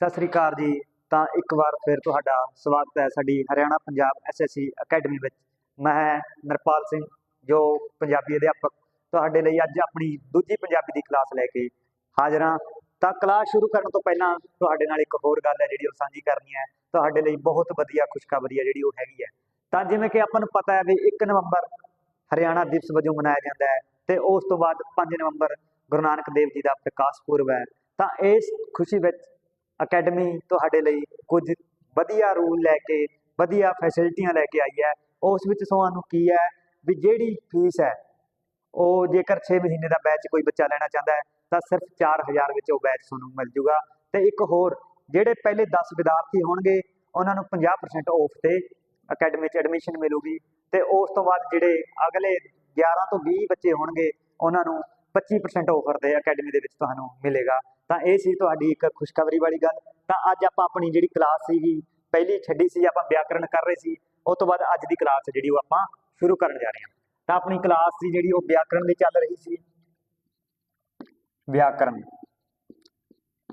ਸਤਿ ਸ੍ਰੀ ਅਕਾਲ ਜੀ। ਤਾਂ ਇੱਕ ਵਾਰ ਫਿਰ ਤੁਹਾਡਾ ਸਵਾਗਤ ਹੈ ਸਾਡੀ ਹਰਿਆਣਾ ਪੰਜਾਬ ਐਸਐਸਸੀ ਅਕੈਡਮੀ ਵਿੱਚ। ਮੈਂ ਨਰਪਾਲ ਸਿੰਘ, ਜੋ ਪੰਜਾਬੀ ਅਧਿਆਪਕ। ਤੁਹਾਡੇ ਲਈ ਅੱਜ ਆਪਣੀ ਦੂਜੀ ਪੰਜਾਬੀ ਦੀ ਕਲਾਸ ਲੈ ਕੇ ਹਾਜ਼ਰ ਹਾਂ। ਤਾਂ ਕਲਾਸ ਸ਼ੁਰੂ ਕਰਨ ਤੋਂ ਪਹਿਲਾਂ ਤੁਹਾਡੇ ਨਾਲ ਇੱਕ ਹੋਰ ਗੱਲ ਹੈ ਜਿਹੜੀ ਉਹ ਸਾਂਝੀ ਕਰਨੀ ਹੈ। ਤੁਹਾਡੇ ਲਈ ਬਹੁਤ ਵਧੀਆ ਖੁਸ਼ਖਬਰੀ ਹੈ ਜਿਹੜੀ ਉਹ ਹੈਗੀ ਹੈ। ਤਾਂ ਜਿਵੇਂ ਕਿ ਆਪਾਂ ਨੂੰ ਪਤਾ ਹੈ ਵੀ 1 ਨਵੰਬਰ ਹਰਿਆਣਾ ਦਿਵਸ ਵਜੋਂ ਮਨਾਇਆ ਜਾਂਦਾ ਹੈ ਤੇ ਉਸ ਤੋਂ ਬਾਅਦ 5 ਨਵੰਬਰ ਗੁਰੂ ਨਾਨਕ ਦੇਵ ਜੀ ਦਾ ਪ੍ਰਕਾਸ਼ ਪੁਰਬ ਹੈ। ਤਾਂ ਇਸ ਖੁਸ਼ੀ ਵਿੱਚ ਅਕੈਡਮੀ ਤੁਹਾਡੇ ਲਈ ਕੁਝ ਵਧੀਆ ਰੂਲ ਲੈ ਕੇ, ਵਧੀਆ ਫੈਸਿਲਿਟੀਆਂ ਲੈ ਕੇ ਆਈ ਹੈ। ਉਸ ਵਿੱਚ ਤੁਹਾਨੂੰ ਕੀ ਹੈ ਵੀ ਜਿਹੜੀ ਫੀਸ ਹੈ, ਉਹ ਜੇਕਰ 6 ਮਹੀਨੇ ਦਾ ਬੈਚ ਕੋਈ ਬੱਚਾ ਲੈਣਾ ਚਾਹੁੰਦਾ ਹੈ, ਤਾਂ ਸਿਰਫ 4000 ਵਿੱਚ ਉਹ ਬੈਚ ਤੁਹਾਨੂੰ ਮਿਲ ਜੂਗਾ। ਤੇ ਇੱਕ ਹੋਰ, ਜਿਹੜੇ ਪਹਿਲੇ 10 ਵਿਦਿਆਰਥੀ ਹੋਣਗੇ, ਉਹਨਾਂ ਨੂੰ 50% ਆਫ ਤੇ ਅਕੈਡਮੀ 'ਚ ਐਡਮਿਸ਼ਨ ਮਿਲੂਗੀ। ਤੇ ਉਸ ਤੋਂ ਬਾਅਦ ਜਿਹੜੇ ਅਗਲੇ 11 ਤੋਂ 20 ਬੱਚੇ ਹੋਣਗੇ, ਉਹਨਾਂ ਨੂੰ 25% ਆਫਰ ਦੇ ਅਕੈਡਮੀ ਦੇ ਵਿੱਚ ਤੁਹਾਨੂੰ ਮਿਲੇਗਾ। ਤਾਂ ਇਹ ਸੀ ਤੁਹਾਡੀ ਇੱਕ ਖੁਸ਼ਖਬਰੀ ਵਾਲੀ ਗੱਲ। ਤਾਂ ਅੱਜ ਆਪਾਂ ਆਪਣੀ ਜਿਹੜੀ ਕਲਾਸ ਸੀਗੀ, ਪਹਿਲੀ ਛੱਡੀ ਸੀ, ਆਪਾਂ ਵਿਆਕਰਣ ਕਰ ਰਹੇ ਸੀ ਉਸ ਤੋਂ ਬਾਅਦ ਅੱਜ ਦੀ ਕਲਾਸ ਜਿਹੜੀ ਉਹ ਆਪਾਂ ਸ਼ੁਰੂ ਕਰਨ ਜਾ ਰਹੇ ਹਾਂ। ਤਾਂ ਆਪਣੀ ਕਲਾਸ ਸੀ ਜਿਹੜੀ ਉਹ ਵਿਆਕਰਣ ਦੀ ਚੱਲ ਰਹੀ ਸੀ ਵਿਆਕਰਣ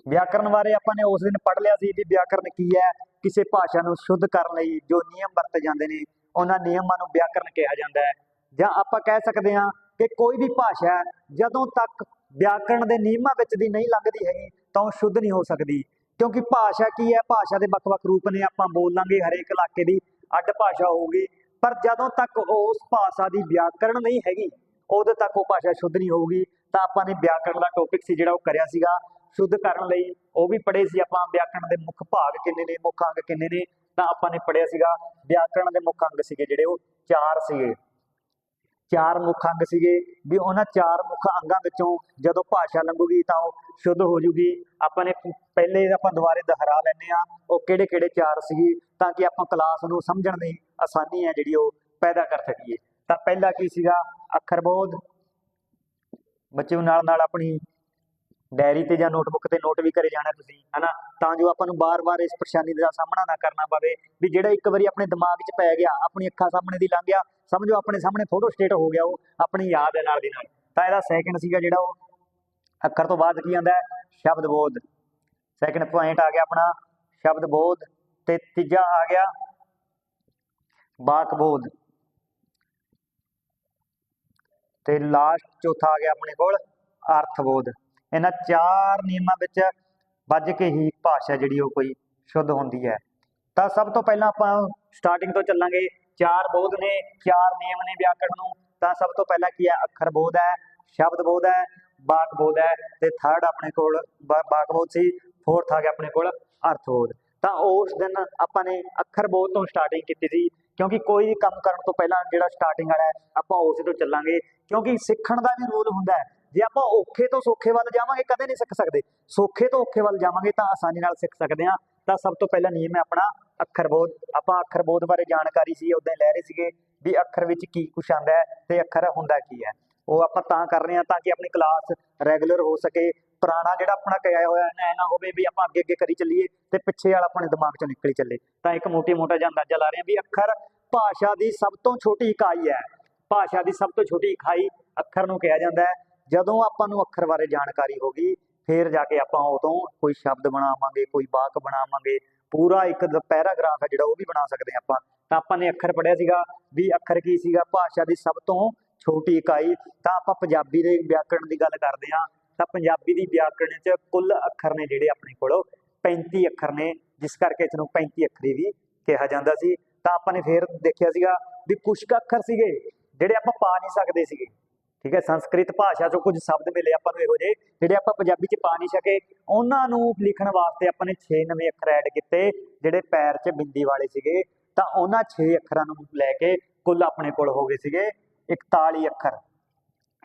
ਵਿਆਕਰਣ ਬਾਰੇ ਆਪਾਂ ਨੇ ਉਸ ਦਿਨ ਪੜ੍ਹ ਲਿਆ ਸੀ ਵੀ ਵਿਆਕਰਣ ਕੀ ਹੈ, ਕਿਸੇ ਭਾਸ਼ਾ ਨੂੰ ਸ਼ੁੱਧ ਕਰਨ ਲਈ ਜੋ ਨਿਯਮ ਵਰਤੇ ਜਾਂਦੇ ਨੇ, ਉਹਨਾਂ ਨਿਯਮਾਂ ਨੂੰ ਵਿਆਕਰਣ ਕਿਹਾ ਜਾਂਦਾ ਹੈ। ਜਾਂ ਆਪਾਂ ਕਹਿ ਸਕਦੇ ਹਾਂ ਕਿ ਕੋਈ ਵੀ ਭਾਸ਼ਾ ਜਦੋਂ ਤੱਕ ਵਿਆਕਰਣ ਦੇ ਨਿਯਮਾਂ ਵਿੱਚ ਦੀ ਨਹੀਂ ਲੰਘਦੀ ਹੈਗੀ, ਤਾਂ ਉਹ ਸ਼ੁੱਧ ਨਹੀਂ ਹੋ ਸਕਦੀ। ਕਿਉਂਕਿ ਭਾਸ਼ਾ ਕੀ ਹੈ? ਭਾਸ਼ਾ ਦੇ ਵੱਖ-ਵੱਖ ਰੂਪ ਨੇ, ਆਪਾਂ ਬੋਲਾਂਗੇ ਹਰੇਕ ਇਲਾਕੇ ਦੀ, ਅੱਡ ਭਾਸ਼ਾ ਹੋਊਗੀ। ਪਰ ਜਦੋਂ ਤੱਕ ਉਸ ਭਾਸ਼ਾ ਦੀ ਵਿਆਕਰਣ ਨਹੀਂ ਹੈਗੀ ਉਦੋਂ ਤੱਕ ਉਹ ਭਾਸ਼ਾ ਸ਼ੁੱਧ ਨਹੀਂ ਹੋਊਗੀ। ਤਾਂ ਆਪਾਂ ਨੇ ਵਿਆਕਰਣ ਦਾ ਟੌਪਿਕ ਸੀ ਜਿਹੜਾ ਉਹ ਕਰਿਆ ਸੀਗਾ, ਸ਼ੁੱਧ ਕਰਨ ਲਈ। ਉਹ ਵੀ ਪੜ੍ਹੇ ਸੀ ਆਪਾਂ, ਵਿਆਕਰਣ ਦੇ ਮੁੱਖ ਭਾਗ ਕਿੰਨੇ ਨੇ, ਮੁੱਖ ਅੰਗ ਕਿੰਨੇ ਨੇ, ਤਾਂ ਆਪਾਂ ਨੇ ਪੜ੍ਹਿਆ ਸੀਗਾ, ਵਿਆਕਰਣ ਦੇ ਮੁੱਖ ਅੰਗ ਸੀਗੇ ਜਿਹੜੇ ਉਹ ਚਾਰ ਸੀਗੇ। ਚਾਰ ਮੁੱਖ ਅੰਗ ਸੀਗੇ, ਵੀ ਉਹਨਾਂ ਚਾਰ ਮੁੱਖ ਅੰਗਾਂ ਵਿੱਚੋਂ ਜਦੋਂ ਭਾਸ਼ਾ ਲੰਘੂਗੀ ਤਾਂ ਉਹ ਸ਼ੁੱਧ ਹੋ ਜੂਗੀ। ਆਪਾਂ ਨੇ ਪਹਿਲੇ ਆਪਾਂ ਦੁਬਾਰੇ ਦੁਹਰਾ ਲੈਂਦੇ ਆ ਉਹ ਕਿਹੜੇ ਕਿਹੜੇ ਚਾਰ ਸੀਗੇ ਤਾਂ ਕਿ ਆਪਾਂ ਕਲਾਸ ਨੂੰ ਸਮਝਣ ਦੀ ਆਸਾਨੀ ਹੈ ਜਿਹੜੀ ਉਹ ਪੈਦਾ ਕਰ ਸਕੀਏ। ਤਾਂ ਪਹਿਲਾ ਕੀ ਸੀਗਾ? ਅੱਖਰ ਬੋਧ। ਬੱਚੇ ਨਾਲ ਨਾਲ ਆਪਣੀ ਡਾਇਰੀ ਤੇ ਜਾਂ ਨੋਟਬੁੱਕ ਤੇ ਨੋਟ ਵੀ ਕਰੇ ਜਾਣਾ ਤੁਸੀਂ, ਹਨਾ? ਤਾਂ ਜੋ ਆਪਾਂ ਨੂੰ ਬਾਰ-ਬਾਰ ਇਸ ਪਰੇਸ਼ਾਨੀ ਦਾ ਸਾਹਮਣਾ ਨਾ ਕਰਨਾ ਪਵੇ, ਵੀ ਜਿਹੜਾ ਇੱਕ ਵਾਰੀ ਆਪਣੇ ਦਿਮਾਗ 'ਚ ਪੈ ਗਿਆ, ਆਪਣੀ ਅੱਖਾਂ ਸਾਹਮਣੇ ਦੀ ਲੰਘ ਗਿਆ, ਸਮਝੋ ਆਪਣੇ ਸਾਹਮਣੇ ਫੋਟੋ ਸਟੇਟ ਹੋ ਗਿਆ ਉਹ, ਆਪਣੀ ਯਾਦ ਹੈ ਨਾਲ ਦੀ ਨਾਲ। ਤਾਂ ਇਹਦਾ ਸੈਕਿੰਡ ਸੀਗਾ ਜਿਹੜਾ ਉਹ, ਅੱਖਰ ਤੋਂ ਬਾਅਦ ਕੀ ਆਂਦਾ ਸ਼ਬਦ ਬੋਧ। ਸੈਕਿੰਡ ਪੁਆਇੰਟ ਆ ਗਿਆ ਆਪਣਾ, ਸ਼ਬਦ ਬੋਧ। ਤੇ ਤੀਜਾ ਆ ਗਿਆ, ਵਾਕ ਬੋਧ। ਤੇ ਲਾਸਟ ਚੌਥਾ ਆ ਗਿਆ ਆਪਣੇ ਕੋਲ, ਅਰਥ ਬੋਧ। ਇਹਨਾਂ ਚਾਰ ਨਿਯਮਾਂ ਵਿੱਚ ਵੱਜ ਕੇ ਹੀ ਭਾਸ਼ਾ ਜਿਹੜੀ ਉਹ ਕੋਈ ਸ਼ੁੱਧ ਹੁੰਦੀ ਹੈ। ਤਾਂ ਸਭ ਤੋਂ ਪਹਿਲਾਂ ਆਪਾਂ ਸਟਾਰਟਿੰਗ ਤੋਂ ਚੱਲਾਂਗੇ। ਚਾਰ ਬੋਧ ਨੇ, ਚਾਰ ਨਿਯਮ ਨੇ ਵਿਆਕਰਣ ਨੂੰ। ਤਾਂ ਸਭ ਤੋਂ ਪਹਿਲਾਂ ਕੀ ਹੈ? ਅੱਖਰ ਬੋਧ ਹੈ, ਸ਼ਬਦ ਬੋਧ ਹੈ ਵਾਕ ਬੋਧ ਹੈ ਤੇ ਥਰਡ ਆਪਣੇ ਕੋਲ ਵਾ- ਵਾਕ ਬੋਧ ਸੀ ਫੋਰਥ ਆ ਗਿਆ ਆਪਣੇ ਕੋਲ ਅਰਥ ਬੋਧ। ਤਾਂ ਉਸ ਦਿਨ ਆਪਾਂ ਨੇ ਅੱਖਰ ਬੋਧ ਤੋਂ ਸਟਾਰਟਿੰਗ ਕੀਤੀ ਸੀ, ਕਿਉਂਕਿ ਕੋਈ ਵੀ ਕੰਮ ਕਰਨ ਤੋਂ ਪਹਿਲਾਂ ਜਿਹੜਾ ਸਟਾਰਟਿੰਗ ਵਾਲਾ ਆਪਾਂ ਉਸੇ ਤੋਂ ਚੱਲਾਂਗੇ। ਕਿਉਂਕਿ ਸਿੱਖਣ ਦਾ ਵੀ ਰੂਲ ਹੁੰਦਾ ਹੈ। ਜੇ ਆਪਾਂ ਔਖੇ ਤੋਂ ਸੌਖੇ ਵੱਲ ਜਾਵਾਂਗੇ, ਕਦੇ ਨਹੀਂ ਸਿੱਖ ਸਕਦੇ। ਸੌਖੇ ਤੋਂ ਔਖੇ ਵੱਲ ਜਾਵਾਂਗੇ ਤਾਂ ਆਸਾਨੀ ਨਾਲ ਸਿੱਖ ਸਕਦੇ ਹਾਂ। ਤਾਂ ਸਭ ਤੋਂ ਪਹਿਲਾ ਨਿਯਮ ਹੈ ਆਪਣਾ ਅੱਖਰ ਬੋਧ। ਆਪਾਂ ਅੱਖਰ ਬੋਧ ਬਾਰੇ ਜਾਣਕਾਰੀ ਸੀ ਉਦਾਂ ਹੀ ਲੈ ਰਹੇ ਸੀਗੇ ਵੀ ਅੱਖਰ ਵਿੱਚ ਕੀ ਕੁਛ ਆਂਦਾ ਹੈ ਤੇ ਅੱਖਰ ਹੁੰਦਾ ਕੀ ਹੈ। ਉਹ ਆਪਾਂ ਤਾਂ ਕਰ ਰਹੇ ਹਾਂ ਤਾਂ ਕਿ ਆਪਣੀ ਕਲਾਸ ਰੈਗੂਲਰ ਹੋ ਸਕੇ। ਪੁਰਾਣਾ ਜਿਹੜਾ ਆਪਣਾ ਕਿਹਾ ਹੋਇਆ ਹੈ ਨਾ ਹੋਵੇ ਵੀ ਆਪਾਂ ਅੱਗੇ ਅੱਗੇ ਕਰੀ ਚੱਲੀਏ ਤੇ ਪਿੱਛੇ ਵਾਲਾ ਆਪਣੇ ਦਿਮਾਗ ਚੋਂ ਨਿਕਲੀ ਚੱਲੇ। ਤਾਂ ਇੱਕ ਮੋਟੀ ਮੋਟਾ ਜਿਹਾ ਅੰਦਾਜ਼ਾ ਲਾ ਰਹੇ ਹਾਂ ਵੀ ਅੱਖਰ ਭਾਸ਼ਾ ਦੀ ਸਭ ਤੋਂ ਛੋਟੀ ਇਕਾਈ ਹੈ। ਭਾਸ਼ਾ ਦੀ ਸਭ ਤੋਂ ਛੋਟੀ ਇਕਾਈ ਅੱਖਰ ਨੂੰ ਕਿਹਾ ਜਾਂਦਾ ਹੈ। ਜਦੋਂ ਆਪਾਂ ਨੂੰ ਅੱਖਰ ਬਾਰੇ ਜਾਣਕਾਰੀ ਹੋ ਗਈ, ਫਿਰ ਜਾ ਕੇ ਆਪਾਂ ਉਦੋਂ ਕੋਈ ਸ਼ਬਦ ਬਣਾਵਾਂਗੇ, ਕੋਈ ਵਾਕ ਬਣਾਵਾਂਗੇ, ਪੂਰਾ ਇੱਕ ਪੈਰਾਗ੍ਰਾਫ ਹੈ ਜਿਹੜਾ ਉਹ ਵੀ ਬਣਾ ਸਕਦੇ ਹਾਂ ਆਪਾਂ। ਤਾਂ ਆਪਾਂ ਨੇ ਅੱਖਰ ਪੜਿਆ ਸੀਗਾ ਵੀ ਅੱਖਰ ਕੀ ਸੀਗਾ? ਭਾਸ਼ਾ ਦੀ ਸਭ ਤੋਂ ਛੋਟੀ ਇਕਾਈ। ਤਾਂ ਆਪਾਂ ਪੰਜਾਬੀ ਦੇ ਵਿਆਕਰਣ ਦੀ ਗੱਲ ਕਰਦੇ ਹਾਂ, ਤਾਂ ਪੰਜਾਬੀ ਦੀ ਵਿਆਕਰਣ 'ਚ ਕੁੱਲ ਅੱਖਰ ਨੇ ਜਿਹੜੇ ਆਪਣੇ ਕੋਲ 35 ਅੱਖਰ ਨੇ, ਜਿਸ ਕਰਕੇ ਇਸ ਨੂੰ 35 ਅੱਖਰੀ ਵੀ ਕਿਹਾ ਜਾਂਦਾ ਸੀ। ਤਾਂ ਆਪਾਂ ਨੇ ਫੇਰ ਦੇਖਿਆ ਸੀਗਾ ਵੀ ਕੁਝ ਕੁ ਅੱਖਰ ਸੀਗੇ, ਜਿਹੜੇ ਆਪਾਂ ਪਾ ਨਹੀਂ ਸਕਦੇ ਸੀਗੇ। ਠੀਕ ਹੈ, ਸੰਸਕ੍ਰਿਤ ਭਾਸ਼ਾ ਚੋਂ ਕੁਝ ਸ਼ਬਦ ਮਿਲੇ ਆਪਾਂ ਨੂੰ ਇਹੋ ਜਿਹੇ, ਜਿਹੜੇ ਆਪਾਂ ਪੰਜਾਬੀ 'ਚ ਪਾ ਨਹੀਂ ਸਕੇ। ਉਹਨਾਂ ਨੂੰ ਲਿਖਣ ਵਾਸਤੇ ਆਪਾਂ ਨੇ 6 ਨਵੇਂ ਅੱਖਰ ਐਡ ਕੀਤੇ, ਜਿਹੜੇ ਪੈਰ 'ਚ ਬਿੰਦੀ ਵਾਲੇ ਸੀਗੇ। ਤਾਂ ਉਹਨਾਂ 6 ਅੱਖਰਾਂ ਨੂੰ ਲੈ ਕੇ ਕੁੱਲ ਆਪਣੇ ਕੋਲ ਹੋ ਗਏ ਸੀਗੇ 41 ਅੱਖਰ।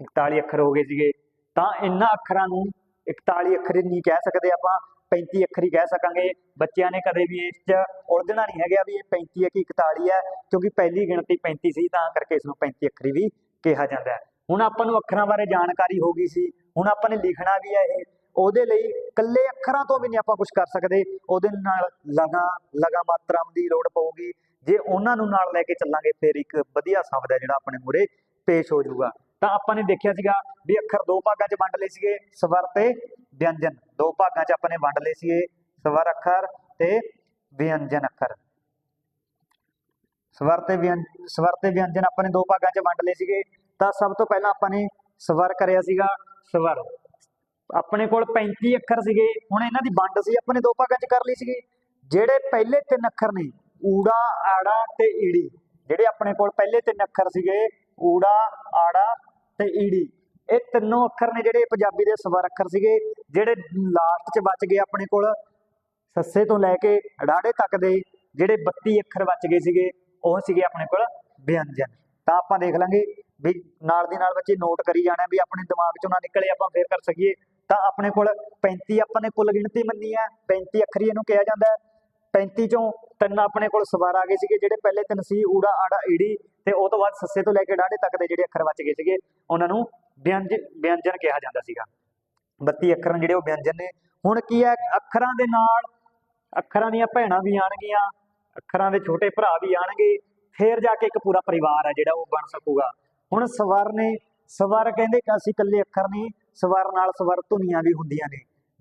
41 ਅੱਖਰ ਹੋ ਗਏ ਸੀਗੇ। ਤਾਂ ਇਹਨਾਂ ਅੱਖਰਾਂ ਨੂੰ 41 ਅੱਖਰ ਨਹੀਂ ਕਹਿ ਸਕਦੇ ਆਪਾਂ 35 ਅੱਖਰ ਹੀ ਕਹਿ ਸਕਾਂਗੇ। ਬੱਚਿਆਂ ਨੇ ਕਦੇ ਵੀ ਇਸ 'ਚ ਉਲਝਣਾ ਨਹੀਂ ਹੈਗਾ ਵੀ ਇਹ 35 ਹੈ ਕਿ 41 ਹੈ, ਕਿਉਂਕਿ ਪਹਿਲੀ ਗਿਣਤੀ 35 ਸੀ, ਤਾਂ ਕਰਕੇ ਇਸ ਨੂੰ 35 ਅੱਖਰੀ ਵੀ ਕਿਹਾ ਜਾਂਦਾ ਹੈ। ਹੁਣ ਆਪਾਂ ਨੂੰ ਅੱਖਰਾਂ ਬਾਰੇ ਜਾਣਕਾਰੀ ਹੋ ਗਈ ਸੀ, ਹੁਣ ਆਪਾਂ ਨੇ ਲਿਖਣਾ ਵੀ ਹੈ ਇਹ, ਉਹਦੇ ਲਈ ਇਕੱਲੇ ਅੱਖਰਾਂ ਤੋਂ ਵੀ ਨਹੀਂ ਆਪਾਂ ਕੁਝ ਕਰ ਸਕਦੇ, ਉਹਦੇ ਨਾਲ ਲਗਾ ਲਗਾ ਮਾਤਰਾ ਦੀ ਲੋੜ ਪਊਗੀ, ਜੇ ਉਹਨਾਂ ਨੂੰ ਨਾਲ ਲੈ ਕੇ ਚੱਲਾਂਗੇ, ਫਿਰ ਇੱਕ ਵਧੀਆ ਸ਼ਬਦ ਹੈ ਜਿਹੜਾ ਆਪਣੇ ਮੂਰੇ ਪੇਸ਼ ਹੋ ਜਾਊਗਾ। ਤਾਂ ਆਪਾਂ ਨੇ ਦੇਖਿਆ ਸੀਗਾ ਵੀ ਅੱਖਰ ਦੋ ਭਾਗਾਂ 'ਚ ਵੰਡ ਲਏ ਸੀਗੇ, ਸਵਰ ਤੇ ਵਿਅੰਜਨ। ਦੋ ਭਾਗਾਂ 'ਚ ਆਪਾਂ ਨੇ ਵੰਡ ਲਏ ਸੀਗੇ, ਸਵਰ ਅੱਖਰ ਤੇ ਵਿਅੰਜਨ ਅੱਖਰ। ਸਵਰ ਤੇ ਵਿਅੰਜਨ ਸਵਰ ਤੇ ਵਿਅੰਜਨ ਆਪਾਂ ਨੇ ਦੋ ਭਾਗਾਂ 'ਚ ਵੰਡ ਲਏ ਸੀਗੇ ਤਾਂ ਸਭ ਤੋਂ ਪਹਿਲਾਂ ਆਪਾਂ ਨੇ ਸਵਰ ਕਰਿਆ ਸੀਗਾ, ਸਵਰ। ਆਪਣੇ ਕੋਲ 35 ਅੱਖਰ ਸੀਗੇ, ਹੁਣ ਇਹਨਾਂ ਦੀ ਵੰਡ ਸੀ, ਆਪਾਂ ਨੇ ਦੋ ਭਾਗਾਂ 'ਚ ਕਰ ਲਈ ਸੀਗੀ। ਜਿਹੜੇ ਪਹਿਲੇ ਤਿੰਨ ਅੱਖਰ ਨੇ, ਊੜਾ, ਆੜਾ ਤੇ ਈੜੀ। ਜਿਹੜੇ ਆਪਣੇ ਕੋਲ ਪਹਿਲੇ ਤਿੰਨ ਅੱਖਰ ਸੀਗੇ, ਊੜਾ, ਆੜਾ ਤੇ ਈੜੀ। ਇਹ ਤਿੰਨੋਂ ਅੱਖਰ ਨੇ ਜਿਹੜੇ ਪੰਜਾਬੀ ਦੇ ਸਵਰ ਅੱਖਰ ਸੀਗੇ, ਜਿਹੜੇ ਲਾਸਟ 'ਚ ਬਚ ਗਏ ਆਪਣੇ ਕੋਲ। ਸੱਸੇ ਤੋਂ ਲੈ ਕੇ ਅੜਾੜੇ ਤੱਕ ਦੇ ਜਿਹੜੇ 32 ਅੱਖਰ ਬਚ ਗਏ ਸੀਗੇ, ਉਹ ਸੀਗੇ ਆਪਣੇ ਕੋਲ ਵਿਅੰਜਨ। ਤਾਂ ਆਪਾਂ ਦੇਖ ਲਾਂਗੇ ਵੀ ਨਾਲ ਦੀ ਨਾਲ ਬੱਚੇ ਨੋਟ ਕਰੀ ਜਾਣਾ ਵੀ ਆਪਣੇ ਦਿਮਾਗ ਚੋਂ ਨਾ ਨਿਕਲੇ, ਆਪਾਂ ਫੇਰ ਕਰ ਸਕੀਏ। ਤਾਂ ਆਪਣੇ ਕੋਲ 35 ਆਪਾਂ ਨੇ ਕੁੱਲ ਗਿਣਤੀ ਮੰਨੀ ਹੈ 35 ਅੱਖਰੀ ਇਹਨੂੰ ਕਿਹਾ ਜਾਂਦਾ ਹੈ। 35 ਚੋਂ ਤਿੰਨ ਆਪਣੇ ਕੋਲ ਸਵਾਰ ਆ ਗਏ ਸੀਗੇ, ਜਿਹੜੇ ਪਹਿਲੇ ਤਿੰਨ ਸੀ, ਊੜਾ, ਆੜਾ, ਈੜੀ ਤੇ ਉਹ ਤੋਂ ਬਾਅਦ ਸੱਸੇ ਤੋਂ ਲੈ ਕੇ ਡਾੜੇ ਤੱਕ ਦੇ ਜਿਹੜੇ ਅੱਖਰ ਬਚ ਗਏ ਸੀਗੇ, ਉਹਨਾਂ ਨੂੰ ਵਿਅੰਜਨ ਵਿਅੰਜਨ ਕਿਹਾ ਜਾਂਦਾ ਸੀਗਾ। 32 ਅੱਖਰ ਜਿਹੜੇ ਉਹ ਵਿਅੰਜਨ ਨੇ। ਹੁਣ ਕੀ ਹੈ, ਅੱਖਰਾਂ ਦੇ ਨਾਲ ਅੱਖਰਾਂ ਦੀਆਂ ਭੈਣਾਂ ਵੀ ਆਣਗੀਆਂ ਅੱਖਰਾਂ ਦੇ ਛੋਟੇ ਭਰਾ ਵੀ ਆਣਗੇ ਫੇਰ ਜਾ ਕੇ ਇੱਕ ਪੂਰਾ ਪਰਿਵਾਰ ਹੈ ਜਿਹੜਾ ਉਹ ਬਣ ਸਕੂਗਾ। ਹੁਣ ਸਵਰ ਨੇ, ਸਵਰ ਕਹਿੰਦੇ ਕਿ ਅਸੀਂ ਇਕੱਲੇ ਅੱਖਰ ਨਹੀਂ, ਸਵਰ ਨਾਲ ਸਵਰ ਧੁਨੀਆਂ ਵੀ ਹੁੰਦੀਆਂ ਨੇ।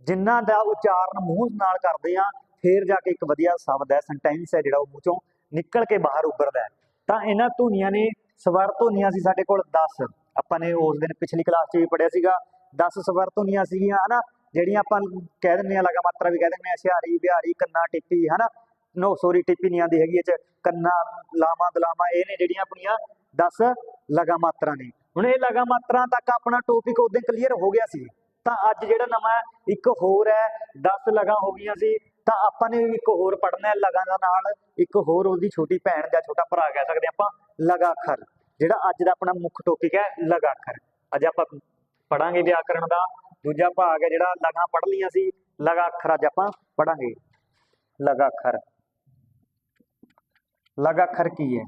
ਜਿਨ੍ਹਾਂ ਦਾ ਉਚਾਰਨ ਮੂੰਹ ਨਾਲ ਕਰਦੇ ਆ ਫੇਰ ਜਾ ਕੇ ਇੱਕ ਵਧੀਆ ਸ਼ਬਦ ਹੈ ਸੈਂਟੈਂਸ ਹੈ ਜਿਹੜਾ ਉਹ ਮੂੰਹ ਚੋਂ ਨਿਕਲ ਕੇ ਬਾਹਰ ਉੱਭਰਦਾ ਹੈ। ਤਾਂ ਇਹਨਾਂ ਧੁਨੀਆਂ ਨੇ, ਸਵਰ ਧੁਨੀਆਂ ਸੀ ਸਾਡੇ ਕੋਲ 10 ਆਪਾਂ ਨੇ ਉਸ ਦਿਨ ਪਿਛਲੀ ਕਲਾਸ 'ਚ ਵੀ ਪੜਿਆ ਸੀਗਾ 10 ਸਵਰ ਧੁਨੀਆਂ ਸੀਗੀਆਂ, ਹਨਾ? ਜਿਹੜੀਆਂ ਆਪਾਂ ਕਹਿ ਦਿੰਦੇ ਆ ਲਗਾ ਮਾਤਰਾ ਵੀ ਕਹਿ ਦਿੰਦੇ ਆ ਸਿਹਾਰੀ, ਬਿਹਾਰੀ, ਕੰਨਾ, ਟਿੱਪੀ, ਹਨਾ? ਨੋ ਸੋਰੀ ਟਿੱਪੀ ਨਹੀਂ ਆਉਂਦੀ ਹੈਗੀ, ਇਹ ਚ ਕੰਨਾ, ਲਾਵਾਂ, ਦਲਾਵਾਂ, ਇਹ ਨੇ ਜਿਹੜੀਆਂ ਆਪਣੀਆਂ 10 ਲਗਾ ਮਾਤਰਾ ਨੇ। ਹੁਣ ਇਹ ਲਗਾ ਮਾਤਰਾ ਤੱਕ ਆਪਣਾ ਟੌਪਿਕ ਉਦੋਂ ਕਲੀਅਰ ਹੋ ਗਿਆ ਸੀ। ਤਾਂ ਅੱਜ ਜਿਹੜਾ ਨਵਾਂ ਇੱਕ ਹੋਰ ਹੈ 10 ਲਗਾ ਹੋ ਗਈਆਂ ਸੀ, ਤਾਂ ਆਪਾਂ ਨੇ ਇੱਕ ਹੋਰ ਪੜਨਾ ਹੈ, ਲਗਾ ਦਾ ਨਾਲ ਇੱਕ ਹੋਰ ਉਹਦੀ ਛੋਟੀ ਭੈਣ ਜਾਂ ਛੋਟਾ ਭਰਾ ਕਹਿ ਸਕਦੇ ਆਪਾਂ ਲਗਾ ਅੱਖਰ ਜਿਹੜਾ ਅੱਜ ਦਾ ਆਪਣਾ ਮੁੱਖ ਟੌਪਿਕ ਹੈ ਲਗਾ ਅੱਖਰ ਅੱਜ ਆਪਾਂ ਪੜਾਂਗੇ ਵਿਆਕਰਣ ਦਾ, ਦੂਜਾ ਭਾਗ ਹੈ ਜਿਹੜਾ ਲਗਾ ਪੜ ਲੀਆਂ ਸੀ ਲਗਾ ਅੱਖਰ ਅੱਜ ਆਪਾਂ ਪੜਾਂਗੇ ਲਗਾ ਅੱਖਰ ਲਗਾ ਅੱਖਰ ਕੀ ਹੈ?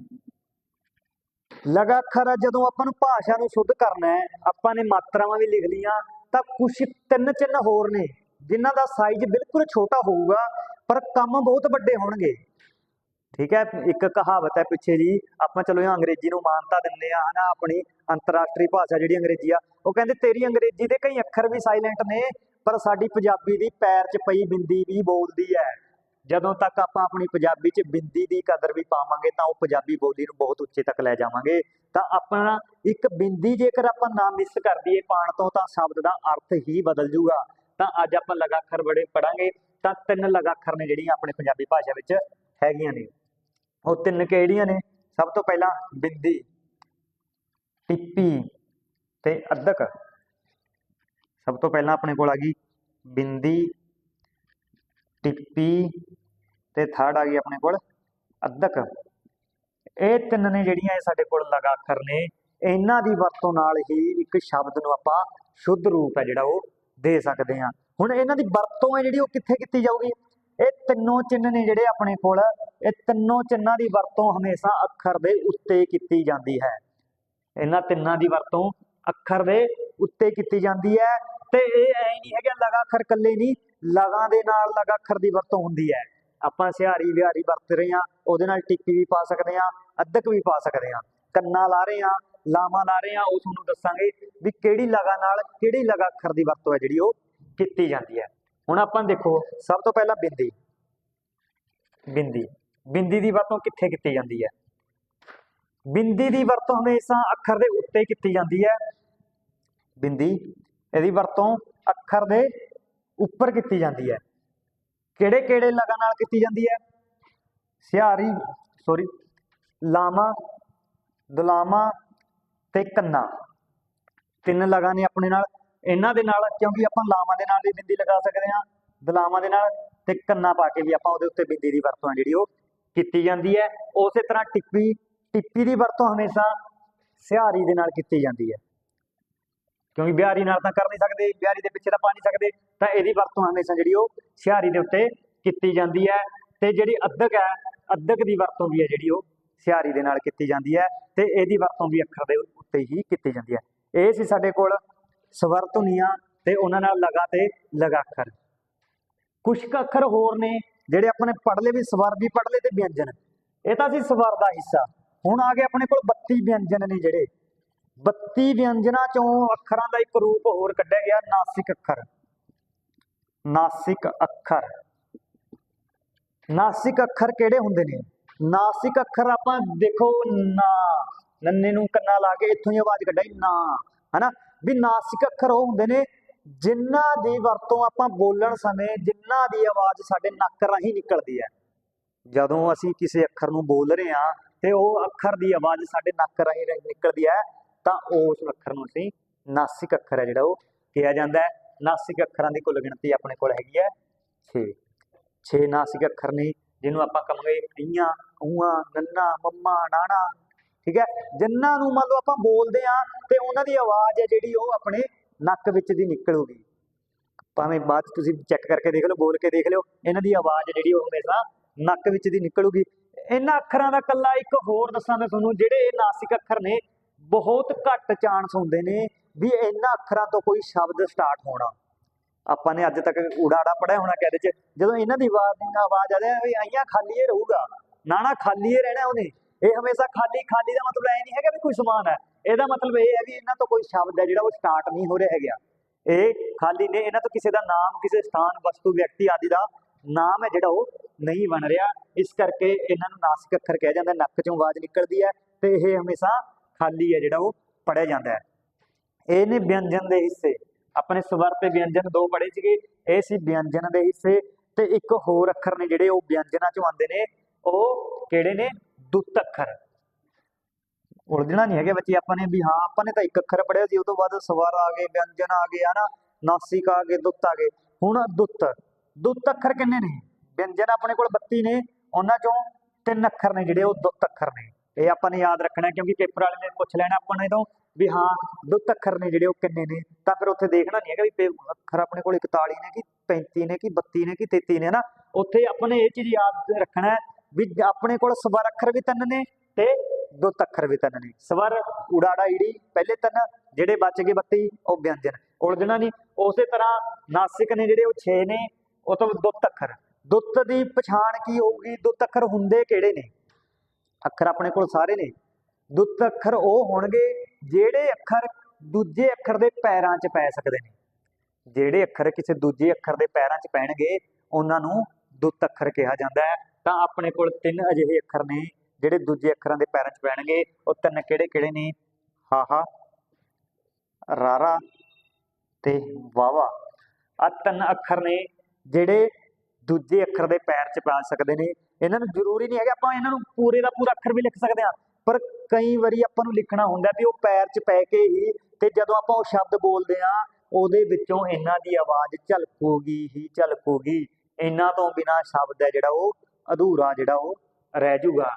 ਲਗਾਖਰ ਜਦੋਂ ਆਪਾਂ ਨੂੰ ਭਾਸ਼ਾ ਨੂੰ ਸ਼ੁੱਧ ਕਰਨਾ ਹੈ, ਆਪਾਂ ਨੇ ਮਾਤਰਾਵਾਂ ਵੀ ਲਿਖ ਲੀਆਂ ਤਾਂ ਕੁਝ ਤਿੰਨ ਚਿੰਨ ਹੋਰ ਨੇ, ਜਿਨ੍ਹਾਂ ਦਾ ਸਾਈਜ਼ ਬਿਲਕੁਲ ਛੋਟਾ ਹੋਊਗਾ, ਪਰ ਕੰਮ ਬਹੁਤ ਵੱਡੇ ਹੋਣਗੇ। ਠੀਕ ਹੈ, ਇੱਕ ਕਹਾਵਤ ਹੈ ਪਿੱਛੇ ਜੀ ਆਪਾਂ ਚਲੋ ਇਹ ਅੰਗਰੇਜ਼ੀ ਨੂੰ ਮਾਨਤਾ ਦਿੰਦੇ ਆ ਹਨਾ, ਆਪਣੀ ਅੰਤਰਰਾਸ਼ਟਰੀ ਭਾਸ਼ਾ ਜਿਹੜੀ ਅੰਗਰੇਜ਼ੀ ਆ, ਉਹ ਕਹਿੰਦੇ ਤੇਰੀ ਅੰਗਰੇਜ਼ੀ ਦੇ ਕਈ ਅੱਖਰ ਵੀ ਸਾਇਲੈਂਟ ਨੇ, ਪਰ ਸਾਡੀ ਪੰਜਾਬੀ ਦੀ ਪੈਰ 'ਚ ਪਈ ਬਿੰਦੀ ਵੀ ਬੋਲਦੀ ਹੈ। ਜਦੋਂ ਤੱਕ ਆਪਾਂ ਆਪਣੀ ਪੰਜਾਬੀ 'ਚ ਬਿੰਦੀ ਦੀ ਕਦਰ ਵੀ ਪਾਵਾਂਗੇ ਤਾਂ ਉਹ ਪੰਜਾਬੀ ਬੋਲੀ ਨੂੰ ਬਹੁਤ ਉੱਚੇ ਤੱਕ ਲੈ ਜਾਵਾਂਗੇ। ਤਾਂ ਆਪਣਾ ਇੱਕ ਬਿੰਦੀ ਜੇਕਰ ਆਪਾਂ ਨਾ ਮਿਸ ਕਰ ਦਈਏ ਪਾਣ ਤੋਂ ਤਾਂ ਸ਼ਬਦ ਦਾ ਅਰਥ ਹੀ ਬਦਲ ਜੂਗਾ। ਤਾਂ ਅੱਜ ਆਪਾਂ ਲਗਾਖਰ ਬੜੇ ਪੜਾਂਗੇ ਤਾਂ ਤਿੰਨ ਲਗਾਖਰ ਨੇ ਜਿਹੜੀਆਂ ਆਪਣੇ ਪੰਜਾਬੀ ਭਾਸ਼ਾ ਵਿੱਚ ਹੈਗੀਆਂ ਨੇ। ਉਹ ਤਿੰਨ ਕਿਹੜੀਆਂ ਨੇ? ਸਭ ਤੋਂ ਪਹਿਲਾਂ ਬਿੰਦੀ, ਟਿੱਪੀ ਤੇ ਅੱਧਕ ਸਭ ਤੋਂ ਪਹਿਲਾਂ ਆਪਣੇ ਕੋਲ ਆ ਗਈ ਬਿੰਦੀ ਟਿੱਪੀ ਤੇ ਥਰਡ ਆ ਗਈ ਆਪਣੇ ਕੋਲ, ਅੱਧਕ। ਇਹ ਤਿੰਨ ਨੇ ਜਿਹੜੀਆਂ ਇਹ ਸਾਡੇ ਕੋਲ ਲਗਾਖਰ ਨੇ, ਇਹਨਾਂ ਦੀ ਵਰਤੋਂ ਨਾਲ ਹੀ ਇੱਕ ਸ਼ਬਦ ਨੂੰ ਆਪਾਂ ਸ਼ੁੱਧ ਰੂਪ ਹੈ ਜਿਹੜਾ ਉਹ ਦੇ ਸਕਦੇ ਹਾਂ। ਹੁਣ ਇਹਨਾਂ ਦੀ ਵਰਤੋਂ ਹੈ ਜਿਹੜੀ ਉਹ ਕਿੱਥੇ ਕੀਤੀ ਜਾਊਗੀ? ਇਹ ਤਿੰਨੋਂ ਚਿੰਨ੍ਹ ਨੇ ਜਿਹੜੇ ਆਪਣੇ ਕੋਲ, ਇਹ ਤਿੰਨੋਂ ਚਿੰਨਾਂ ਦੀ ਵਰਤੋਂ ਹਮੇਸ਼ਾ ਅੱਖਰ ਦੇ ਉੱਤੇ ਕੀਤੀ ਜਾਂਦੀ ਹੈ। ਇਹਨਾਂ ਤਿੰਨਾਂ ਦੀ ਵਰਤੋਂ ਅੱਖਰ ਦੇ ਉੱਤੇ ਕੀਤੀ ਜਾਂਦੀ ਹੈ ਤੇ ਇਹ ਐ ਨਹੀਂ ਹੈਗਾ ਲਗਾ ਅੱਖਰ ਇਕੱਲੇ ਨਹੀਂ ਲਗਾਂ ਦੇ ਨਾਲ ਲਗਾ ਅੱਖਰ ਦੀ ਵਰਤੋਂ ਹੁੰਦੀ ਹੈ। ਆਪਾਂ ਸਿਹਾਰੀ, ਵਿਹਾਰੀ ਵਰਤ ਰਹੇ ਹਾਂ, ਉਹਦੇ ਨਾਲ ਟਿੱਪੀ ਵੀ ਪਾ ਸਕਦੇ ਹਾਂ ਅੱਧਕ ਵੀ ਪਾ ਸਕਦੇ ਹਾਂ। ਕੰਨਾ ਲਾ ਰਹੇ ਹਾਂ, ਲਾਵਾਂ ਲਾ ਰਹੇ ਹਾਂ, ਉਹ ਤੁਹਾਨੂੰ ਦੱਸਾਂਗੇ ਵੀ ਕਿਹੜੀ ਲਗਾ ਨਾਲ ਕਿਹੜੀ ਲਗਾ ਅੱਖਰ ਦੀ ਵਰਤੋਂ ਹੈ ਜਿਹੜੀ ਉਹ ਕੀਤੀ ਜਾਂਦੀ ਹੈ। ਹੁਣ ਆਪਾਂ ਦੇਖੋ, ਸਭ ਤੋਂ ਪਹਿਲਾਂ ਬਿੰਦੀ। ਬਿੰਦੀ। ਬਿੰਦੀ ਦੀ ਵਰਤੋਂ ਕਿੱਥੇ ਕੀਤੀ ਜਾਂਦੀ ਹੈ? ਬਿੰਦੀ ਦੀ ਵਰਤੋਂ ਹਮੇਸ਼ਾ ਅੱਖਰ ਦੇ ਉੱਤੇ ਕੀਤੀ ਜਾਂਦੀ ਹੈ। ਬਿੰਦੀ, ਇਹਦੀ ਵਰਤੋਂ ਅੱਖਰ ਦੇ ਉੱਪਰ ਕੀਤੀ ਜਾਂਦੀ ਹੈ। ਕਿਹੜੇ ਕਿਹੜੇ ਲਗਾਂ ਨਾਲ ਕੀਤੀ ਜਾਂਦੀ ਹੈ? ਸਿਹਾਰੀ ਸੌਰੀ ਲਾਮਾ ਦੁਲਾਮਾ ਤੇ ਕੰਨਾ। ਤਿੰਨ ਲਗਾਂ ਨੇ ਆਪਣੇ ਨਾਲ। ਇਹਨਾਂ ਦੇ ਨਾਲ ਕਿਉਂਕਿ ਆਪਾਂ ਲਾਵਾਂ ਦੇ ਨਾਲ ਵੀ ਬਿੰਦੀ ਲਗਾ ਸਕਦੇ ਹਾਂ, ਦਲਾਵਾਂ ਦੇ ਨਾਲ ਤੇ ਕੰਨਾ ਪਾ ਕੇ ਵੀ ਆਪਾਂ ਉਹਦੇ ਉੱਤੇ ਬਿੰਦੀ ਦੀ ਵਰਤੋਂ ਹੈ ਜਿਹੜੀ ਉਹ ਕੀਤੀ ਜਾਂਦੀ ਹੈ। ਉਸੇ ਤਰ੍ਹਾਂ ਟਿੱਪੀ ਟਿੱਪੀ ਦੀ ਵਰਤੋਂ ਹਮੇਸ਼ਾ ਸਿਹਾਰੀ ਦੇ ਨਾਲ ਕੀਤੀ ਜਾਂਦੀ ਹੈ। ਕਿਉਂਕਿ ਬਿਹਾਰੀ ਨਾਲ ਤਾਂ ਕਰ ਨਹੀਂ ਸਕਦੇ, ਬਿਹਾਰੀ ਦੇ ਪਿੱਛੇ ਤਾਂ ਪਾ ਨਹੀਂ ਸਕਦੇ, ਤਾਂ ਇਹਦੀ ਵਰਤੋਂ ਹਮੇਸ਼ਾ ਜਿਹੜੀ ਉਹ ਸਿਹਾਰੀ ਦੇ ਉੱਤੇ ਕੀਤੀ ਜਾਂਦੀ ਹੈ ਤੇ ਜਿਹੜੀ ਅੱਧਕ ਹੈ ਅੱਧਕ ਦੀ ਵਰਤੋਂ ਵੀ ਹੈ ਜਿਹੜੀ ਉਹ ਸਿਹਾਰੀ ਦੇ ਨਾਲ ਕੀਤੀ ਜਾਂਦੀ ਹੈ ਤੇ ਇਹਦੀ ਵਰਤੋਂ ਵੀ ਅੱਖਰ ਦੇ ਉੱਤੇ ਹੀ ਕੀਤੀ ਜਾਂਦੀ ਹੈ। ਇਹ ਸੀ ਸਾਡੇ ਕੋਲ ਸਵਰ ਧੁਨੀਆਂ ਤੇ ਉਹਨਾਂ ਨਾਲ ਲਗਾ ਤੇ ਲਗਾ ਅੱਖਰ। ਕੁਝ ਕੁ ਅੱਖਰ ਹੋਰ ਨੇ ਜਿਹੜੇ ਆਪਣੇ ਪੜ੍ਹ ਲਏ ਵੀ ਸਵਰ ਵੀ ਪੜ੍ਹ ਲਏ ਤੇ ਵਿਅੰਜਨ। ਇਹ ਤਾਂ ਸੀ ਸਵਰ ਦਾ ਹਿੱਸਾ। ਹੁਣ ਆ ਗਏ ਆਪਣੇ ਕੋਲ 32 ਵਿਅੰਜਨ ਨੇ ਜਿਹੜੇ। 32 ਵਿਅੰਜਨਾਂ ਚੋਂ ਅੱਖਰਾਂ ਦਾ ਇੱਕ ਰੂਪ ਹੋਰ ਕੱਢਿਆ ਗਿਆ, ਨਾਸਿਕ ਅੱਖਰ। ਨਾਸਿਕ ਅੱਖਰ। ਨਾਸਿਕ ਅੱਖਰ ਕਿਹੜੇ ਹੁੰਦੇ ਨੇ? ਨਾਸਿਕ ਅੱਖਰ ਆਪਾਂ ਦੇਖੋ ਨਾ। ਨੰਨੇ ਨੂੰ ਕੰਨਾ ਲਾ ਕੇ ਇੱਥੋਂ ਹੀ ਆਵਾਜ਼ ਕੱਢਾਈ, ਨਾ। ਹਨਾ? ਵੀ ਨਾਸਿਕ ਅੱਖਰ ਉਹ ਹੁੰਦੇ ਨੇ ਜਿਨ੍ਹਾਂ ਦੀ ਵਰਤੋਂ ਆਪਾਂ ਬੋਲਣ ਸਮੇਂ ਜਿਨ੍ਹਾਂ ਦੀ ਆਵਾਜ਼ ਸਾਡੇ ਨੱਕ ਰਾਹੀਂ ਨਿਕਲਦੀ ਹੈ। ਜਦੋਂ ਅਸੀਂ ਕਿਸੇ ਅੱਖਰ ਨੂੰ ਬੋਲ ਰਹੇ ਹਾਂ ਤੇ ਉਹ ਅੱਖਰ ਦੀ ਆਵਾਜ਼ ਸਾਡੇ ਨੱਕ ਰਾਹੀਂ ਨਿਕਲਦੀ ਹੈ ਤਾਂ ਉਸ ਅੱਖਰ ਨੂੰ ਅਸੀਂ ਨਾਸਿਕ ਅੱਖਰ ਹੈ ਜਿਹੜਾ ਉਹ ਕਿਹਾ ਜਾਂਦਾ ਹੈ। ਨਾਸਿਕ ਅੱਖਰਾਂ ਦੀ ਕੁੱਲ ਗਿਣਤੀ ਆਪਣੇ ਕੋਲ ਹੈਗੀ ਹੈ 6 6 ਨਾਸਿਕ ਅੱਖਰ ਨੇ ਜਿਹਨੂੰ ਆਪਾਂ ਕਹਾਂਗੇ ਇਆਂ ਊਆਂ ਨੰਨਾ, ਮੰਮਾ, ਨਾਣਾ, ਠੀਕ ਹੈ। ਜਿਨ੍ਹਾਂ ਨੂੰ ਮੰਨ ਲਓ ਆਪਾਂ ਬੋਲਦੇ ਆ ਤੇ ਉਹਨਾਂ ਦੀ ਆਵਾਜ਼ ਹੈ ਜਿਹੜੀ ਉਹ ਆਪਣੇ ਨੱਕ ਵਿੱਚ ਦੀ ਨਿਕਲੂਗੀ। ਭਾਵੇਂ ਬਾਅਦ 'ਚ ਤੁਸੀਂ ਚੈੱਕ ਕਰਕੇ ਦੇਖ ਲਓ, ਬੋਲ ਕੇ ਦੇਖ ਲਿਓ, ਇਹਨਾਂ ਦੀ ਆਵਾਜ਼ ਜਿਹੜੀ ਉਹ ਹਮੇਸ਼ਾ ਨੱਕ ਵਿੱਚ ਦੀ ਨਿਕਲੂਗੀ। ਇਹਨਾਂ ਅੱਖਰਾਂ ਦਾ ਕੱਲਾ ਇੱਕ ਹੋਰ ਦੱਸਾਂ ਮੈਂ ਤੁਹਾਨੂੰ, ਜਿਹੜੇ ਇਹ ਨਾਸਿਕ ਅੱਖਰ ਨੇ ਬਹੁਤ ਘੱਟ ਚਾਂਸ ਹੁੰਦੇ ਨੇ ਵੀ ਇਹਨਾਂ ਅੱਖਰਾਂ ਤੋਂ ਕੋਈ ਸ਼ਬਦ ਸਟਾਰਟ ਹੋਣਾ। ਆਪਾਂ ਨੇ ਅੱਜ ਤੱਕ ਉਡਾੜਾ ਪੜਿਆ ਹੋਣਾ ਕਹਿੰਦੇ ਚ, ਜਦੋਂ ਇਹਨਾਂ ਦੀ ਆਵਾਜ਼ ਆਵਾਜ਼ ਆਦੇ ਵੀ ਆਈਆਂ ਖਾਲੀ ਹੀ ਰਹੂਗਾ ਨਾ ਨਾ ਖਾਲੀ ਹੀ ਰਹਿਣਾ ਉਹਨੇ। ਇਹ ਹਮੇਸ਼ਾ ਖਾਲੀ ਖਾਲੀ ਦਾ ਮਤਲਬ ਐ ਨਹੀਂ ਹੈਗਾ ਵੀ ਕੋਈ ਸਮਾਨ ਹੈ। ਇਹਦਾ ਮਤਲਬ ਇਹ ਹੈ ਵੀ ਇਹਨਾਂ ਤੋਂ ਕੋਈ ਸ਼ਬਦ ਹੈ ਜਿਹੜਾ ਉਹ ਸਟਾਰਟ ਨਹੀਂ ਹੋ ਰਿਹਾ ਹੈਗਾ। ਇਹ ਖਾਲੀ ਨੇ, ਇਹਨਾਂ ਤੋਂ ਕਿਸੇ ਦਾ ਨਾਮ, ਕਿਸੇ ਸਥਾਨ, ਵਸਤੂ, ਵਿਅਕਤੀ ਆਦਿ ਦਾ ਨਾਮ ਹੈ ਜਿਹੜਾ ਉਹ ਨਹੀਂ ਬਣ ਰਿਹਾ। ਇਸ ਕਰਕੇ ਇਹਨਾਂ ਨੂੰ ਨਾਸਿਕ ਅੱਖਰ ਕਿਹਾ ਜਾਂਦਾ, ਨੱਕ ਚੋਂ ਆਵਾਜ਼ ਨਿਕਲਦੀ ਹੈ ਤੇ ਇਹ ਹਮੇਸ਼ਾ ਖਾਲੀ ਹੈ ਜਿਹੜਾ ਉਹ ਪੜਿਆ ਜਾਂਦਾ ਹੈ। ਇਹ ਨੇ ਵਿਅੰਜਨ ਦੇ ਹਿੱਸੇ। ਆਪਣੇ ਸਵਰ ਤੇ ਵਿਅੰਜਨ ਦੋ ਪੜੇ ਸੀਗੇ। ਇਹ ਸੀ ਵਿਅੰਜਨ ਦੇ ਹਿੱਸੇ ਤੇ ਇੱਕ ਹੋਰ ਅੱਖਰ ਨੇ ਜਿਹੜੇ ਉਹ ਵਿਅੰਜਨਾਂ ਚੋਂ ਆਉਂਦੇ ਨੇ, ਉਹ ਕਿਹੜੇ ਨੇ? ਦੁੱਤ ਅੱਖਰ। ਉਲਝਣਾ ਨਹੀਂ ਹੈਗੇ ਬੱਚੇ ਆਪਾਂ ਨੇ ਵੀ ਹਾਂ, ਆਪਾਂ ਨੇ ਤਾਂ ਇੱਕ ਅੱਖਰ ਪੜਿਆ ਸੀ ਉਸ ਤੋਂ ਬਾਅਦ ਸਵਰ ਆ ਗਏ, ਵਿਅੰਜਨ ਆ ਗਏ, ਹਨਾ? ਨਾਸਿਕ ਆ ਗਏ, ਦੁੱਤ ਆ ਗਏ। ਹੁਣ ਦੁੱਤ। ਦੁੱਤ ਅੱਖਰ ਕਿੰਨੇ ਨੇ? ਵਿਅੰਜਨ ਆਪਣੇ ਕੋਲ 32 ਨੇ, ਉਹਨਾਂ ਚੋਂ ਤਿੰਨ ਅੱਖਰ ਨੇ ਜਿਹੜੇ ਉਹ ਦੁੱਤ ਅੱਖਰ ਨੇ। ਇਹ ਆਪਾਂ ਨੇ ਯਾਦ ਰੱਖਣਾ ਕਿਉਂਕਿ ਪੇਪਰ ਵਾਲੇ ਨੇ ਪੁੱਛ ਲੈਣਾ ਆਪਾਂ ਨੇ ਤੋਂ ਵੀ ਹਾਂ ਦੁੱਤ ਅੱਖਰ ਨੇ ਜਿਹੜੇ ਉਹ ਕਿੰਨੇ ਨੇ, ਤਾਂ ਫਿਰ ਉੱਥੇ ਦੇਖਣਾ ਨਹੀਂ ਹੈਗਾ ਵੀ ਅੱਖਰ ਆਪਣੇ ਕੋਲ 41 ਨੇ ਕਿ 35 ਨੇ ਕਿ 32 ਨੇ ਕਿ 33 ਨੇ ਨਾ? ਉੱਥੇ ਆਪਾਂ ਨੇ ਇਹ ਚੀਜ਼ ਯਾਦ ਰੱਖਣਾ ਵੀ ਆਪਣੇ ਕੋਲ ਸਵਰ ਅੱਖਰ ਵੀ ਤਿੰਨ ਨੇ ਤੇ ਦੁੱਤ ਅੱਖਰ ਵੀ ਤਿੰਨ ਨੇ। ਸਵਰ, ਉਡਾੜਾ, ਈੜੀ, ਪਹਿਲੇ ਤਿੰਨ, ਜਿਹੜੇ ਬਚ ਗਏ 32 ਉਹ ਵਿਅੰਜਨ। ਉਲਝਣਾ ਨਹੀਂ, ਉਸੇ ਤਰ੍ਹਾਂ ਨਾਸਿਕ ਨੇ ਜਿਹੜੇ ਉਹ 6 ਨੇ, ਉਹ ਤੋਂ ਦੁੱਤ ਅੱਖਰ ਦੁੱਤ ਦੀ ਪਛਾਣ ਕੀ ਹੋਊਗੀ ਦੁੱਤ ਅੱਖਰ ਹੁੰਦੇ ਕਿਹੜੇ ਨੇ? ਅੱਖਰ ਆਪਣੇ ਕੋਲ ਸਾਰੇ ਨੇ। ਦੁੱਤ ਅੱਖਰ ਉਹ ਹੋਣਗੇ ਜਿਹੜੇ ਅੱਖਰ ਦੂਜੇ ਅੱਖਰ ਦੇ ਪੈਰਾਂ 'ਚ ਪੈ ਸਕਦੇ ਨੇ। ਜਿਹੜੇ ਅੱਖਰ ਕਿਸੇ ਦੂਜੇ ਅੱਖਰ ਦੇ ਪੈਰਾਂ 'ਚ ਪੈਣਗੇ, ਉਹਨਾਂ ਨੂੰ ਦੁੱਤ ਅੱਖਰ ਕਿਹਾ ਜਾਂਦਾ ਹੈ। ਤਾਂ ਆਪਣੇ ਕੋਲ ਤਿੰਨ ਅਜਿਹੇ ਅੱਖਰ ਨੇ ਜਿਹੜੇ ਦੂਜੇ ਅੱਖਰਾਂ ਦੇ ਪੈਰਾਂ 'ਚ ਪੈਣਗੇ। ਉਹ ਤਿੰਨ ਕਿਹੜੇ ਕਿਹੜੇ ਨੇ? ਹਾਹਾ, ਰਾਰਾ ਤੇ ਵਾਵਾ। ਆ ਤਿੰਨ ਅੱਖਰ ਨੇ ਜਿਹੜੇ ਦੂਜੇ ਅੱਖਰ ਦੇ ਪੈਰ 'ਚ ਪਾ ਸਕਦੇ ਨੇ। ਇਹਨਾਂ ਨੂੰ ਜ਼ਰੂਰੀ ਨਹੀਂ ਹੈਗਾ, ਆਪਾਂ ਇਹਨਾਂ ਨੂੰ ਪੂਰੇ ਦਾ ਪੂਰਾ ਅੱਖਰ ਵੀ ਲਿਖ ਸਕਦੇ ਹਾਂ। ਪਰ ਕਈ ਵਾਰੀ ਆਪਾਂ ਨੂੰ ਲਿਖਣਾ ਹੁੰਦਾ ਵੀ ਉਹ ਪੈਰ 'ਚ ਪੈ ਕੇ ਹੀ ਤੇ ਜਦੋਂ ਆਪਾਂ ਉਹ ਸ਼ਬਦ ਬੋਲਦੇ ਆ ਉਹਦੇ ਵਿੱਚੋਂ ਇਹਨਾਂ ਦੀ ਆਵਾਜ਼ ਝਲਕੂਗੀ ਹੀ ਝਲਕੂਗੀ। ਇਹਨਾਂ ਤੋਂ ਬਿਨਾ ਸ਼ਬਦ ਹੈ ਜਿਹੜਾ ਉਹ ਅਧੂਰਾ, ਜਿਹੜਾ ਉਹ ਰਹਿ ਜਾਊਗਾ।